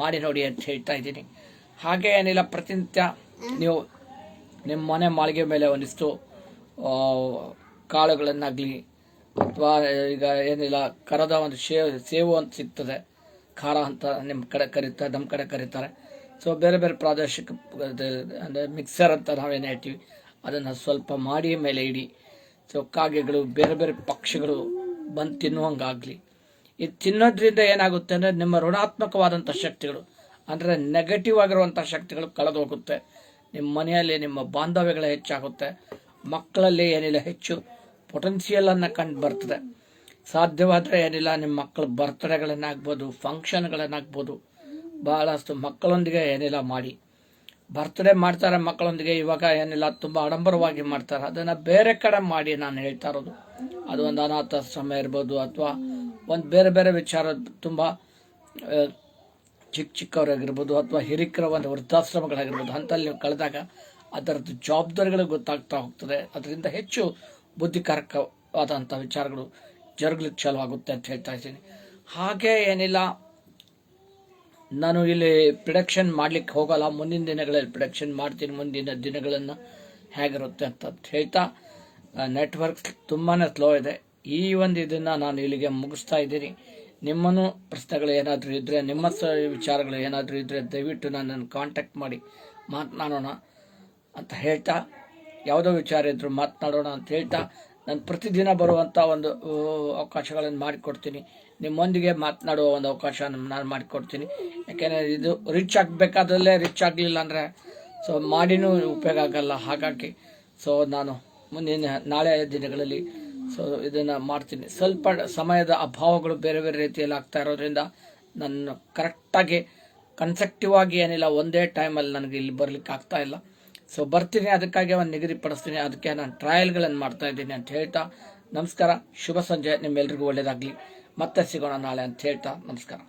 ಮಾಡಿ ನೋಡಿ ಅಂತ ಹೇಳ್ತಾ ಇದ್ದೀನಿ. ಹಾಗೆ ಏನಿಲ್ಲ, ಪ್ರತಿನಿತ್ಯ ನೀವು ನಿಮ್ಮ ಮನೆ ಮಾಳಿಗೆ ಮೇಲೆ ಒಂದಿಷ್ಟು ಕಾಳುಗಳನ್ನಾಗಲಿ, ಅಥವಾ ಈಗ ಏನಿಲ್ಲ, ಕರದ ಒಂದು ಶೇವ್ ಸೇವು ಅಂತ ಸಿಗ್ತದೆ. ಖಾರ ಅಂತ ನಿಮ್ಮ ಕಡೆ ಕರೀತಾರೆ ನಮ್ಮ ಕಡೆ ಕರೀತಾರೆ. ಸೊ ಬೇರೆ ಬೇರೆ ಪ್ರಾದೇಶಿಕ ಅಂದರೆ ಮಿಕ್ಸರ್ ಅಂತ ನಾವೇನು ಹೇಳ್ತೀವಿ, ಅದನ್ನು ಸ್ವಲ್ಪ ಮಾಡಿ ಮೇಲೆ ಇಡಿ. ಸೊ ಕಾಗೆಗಳು, ಬೇರೆ ಬೇರೆ ಪಕ್ಷಿಗಳು ಬಂದು ತಿನ್ನುವಂಗಾಗಲಿ. ಇದು ತಿನ್ನೋದ್ರಿಂದ ಏನಾಗುತ್ತೆ ಅಂದರೆ, ನಿಮ್ಮ ಋಣಾತ್ಮಕವಾದಂಥ ಶಕ್ತಿಗಳು, ಅಂದರೆ ನೆಗೆಟಿವ್ ಆಗಿರುವಂಥ ಶಕ್ತಿಗಳು ಕಳೆದು ಹೋಗುತ್ತೆ ನಿಮ್ಮ ಮನೆಯಲ್ಲಿ ನಿಮ್ಮ ಬಾಂಧವ್ಯಗಳು ಹೆಚ್ಚಾಗುತ್ತೆ. ಮಕ್ಕಳಲ್ಲಿ ಏನಿಲ್ಲ, ಹೆಚ್ಚು ಪೊಟೆನ್ಷಿಯಲನ್ನು ಕಂಡು ಬರ್ತದೆ. ಸಾಧ್ಯವಾದರೆ ಏನಿಲ್ಲ, ನಿಮ್ಮ ಮಕ್ಕಳ ಬರ್ತ್ಡೇಗಳನ್ನಾಗ್ಬೋದು ಫಂಕ್ಷನ್ಗಳನ್ನಾಗ್ಬೋದು ಭಾಳಷ್ಟು ಮಕ್ಕಳೊಂದಿಗೆ ಏನಿಲ್ಲ ಮಾಡಿ. ಬರ್ತ್ಡೇ ಮಾಡ್ತಾರೆ ಮಕ್ಕಳೊಂದಿಗೆ, ಇವಾಗ ಏನಿಲ್ಲ, ತುಂಬ ಆಡಂಬರವಾಗಿ ಮಾಡ್ತಾರೆ. ಅದನ್ನು ಬೇರೆ ಕಡೆ ಮಾಡಿ ನಾನು ಹೇಳ್ತಾ ಇರೋದು. ಅದು ಒಂದು ಅನಾಥಾಶ್ರಮ ಇರ್ಬೋದು, ಅಥವಾ ಒಂದು ಬೇರೆ ಬೇರೆ ವಿಚಾರ, ತುಂಬ ಚಿಕ್ಕ ಚಿಕ್ಕವರಾಗಿರ್ಬೋದು ಅಥವಾ ಹಿರಿಕರ ಒಂದು ವೃದ್ಧಾಶ್ರಮಗಳಾಗಿರ್ಬೋದು, ಅಂಥಲ್ಲಿ ನೀವು ಕಳೆದಾಗ ಅದರದ್ದು ಜವಾಬ್ದಾರಿಗಳು ಗೊತ್ತಾಗ್ತಾ ಹೋಗ್ತದೆ. ಅದರಿಂದ ಹೆಚ್ಚು ಬುದ್ಧಿಕಾರಕವಾದಂಥ ವಿಚಾರಗಳು ಜರುಗಲಿಕ್ಕೆ ಚಾಲು ಆಗುತ್ತೆ ಅಂತ ಹೇಳ್ತಾ ಇದ್ದೀನಿ. ಹಾಗೆ ಏನಿಲ್ಲ. ನಾನು ಇಲ್ಲಿ ಪ್ರೊಡಕ್ಷನ್ ಮಾಡಲಿಕ್ಕೆ ಹೋಗಲ್ಲ. ಮುಂದಿನ ದಿನಗಳಲ್ಲಿ ಪ್ರೊಡಕ್ಷನ್ ಮಾಡ್ತೀನಿ. ಮುಂದಿನ ದಿನಗಳನ್ನು ಹೇಗಿರುತ್ತೆ ಅಂತ ಹೇಳ್ತಾ ನೆಟ್ವರ್ಕ್ ತುಂಬಾ ಸ್ಲೋ ಇದೆ. ಈ ಒಂದು ಇದನ್ನು ನಾನು ಇಲ್ಲಿಗೆ ಮುಗಿಸ್ತಾ ಇದ್ದೀನಿ. ನಿಮ್ಮನ್ನು ಪ್ರಶ್ನೆಗಳು ಏನಾದರೂ ಇದ್ದರೆ ನಿಮ್ಮ ಸ ವಿಚಾರಗಳು ಏನಾದರೂ ಇದ್ದರೆ ದಯವಿಟ್ಟು ನನ್ನನ್ನು ಕಾಂಟ್ಯಾಕ್ಟ್ ಮಾಡಿ. ಮಾತನಾಡೋಣ ಅಂತ ಹೇಳ್ತಾ, ಯಾವುದೋ ವಿಚಾರ ಇದ್ದರೂ ಮಾತನಾಡೋಣ ಅಂತ ಹೇಳ್ತಾ, ನಾನು ಪ್ರತಿದಿನ ಬರುವಂಥ ಒಂದು ಅವಕಾಶಗಳನ್ನು ಮಾಡಿಕೊಡ್ತೀನಿ. ನಿಮ್ಮೊಂದಿಗೆ ಮಾತನಾಡುವ ಒಂದು ಅವಕಾಶ ನಾನು ಮಾಡಿಕೊಡ್ತೀನಿ. ಯಾಕೆಂದರೆ ಇದು ರಿಚ್ ಆಗಬೇಕಾದಲ್ಲೇ ರಿಚ್ ಆಗಲಿಲ್ಲ ಅಂದರೆ ಸೊ ಮಾಡಿನೂ ಉಪಯೋಗ ಆಗಲ್ಲ ಹಾಗಾಗಿ. ಸೊ ನಾನು ಮುಂದಿನ, ನಾಳೆ ದಿನಗಳಲ್ಲಿ ಸೊ ಇದನ್ನು ಮಾಡ್ತೀನಿ. ಸ್ವಲ್ಪ ಸಮಯದ ಅಭಾವಗಳು ಬೇರೆ ಬೇರೆ ರೀತಿಯಲ್ಲಿ ಆಗ್ತಾ ಇರೋದ್ರಿಂದ ನಾನು ಕರೆಕ್ಟಾಗಿ ಕನ್ಸೆಕ್ಟಿವ್ ಆಗಿ ಏನಿಲ್ಲ, ಒಂದೇ ಟೈಮಲ್ಲಿ ನನಗೆ ಇಲ್ಲಿ ಬರ್ಲಿಕ್ಕೆ ಆಗ್ತಾ ಇಲ್ಲ. ಸೊ ಬರ್ತೀನಿ, ಅದಕ್ಕಾಗಿ ಒಂದು ನಿಗದಿಪಡಿಸ್ತೀನಿ ಅದಕ್ಕೆ ನಾನು ಟ್ರಯಲ್ಗಳನ್ನು ಮಾಡ್ತಾ ಇದ್ದೀನಿ ಅಂತ ಹೇಳ್ತಾ ನಮಸ್ಕಾರ. ಶುಭ ಸಂಜೆ. ನಿಮ್ಮೆಲ್ರಿಗೂ ಒಳ್ಳೆಯದಾಗಲಿ ಮತ್ತೆ ಸಿಗೋಣ ನಾಳೆ ಅಂತ ಹೇಳ್ತಾ ನಮಸ್ಕಾರ.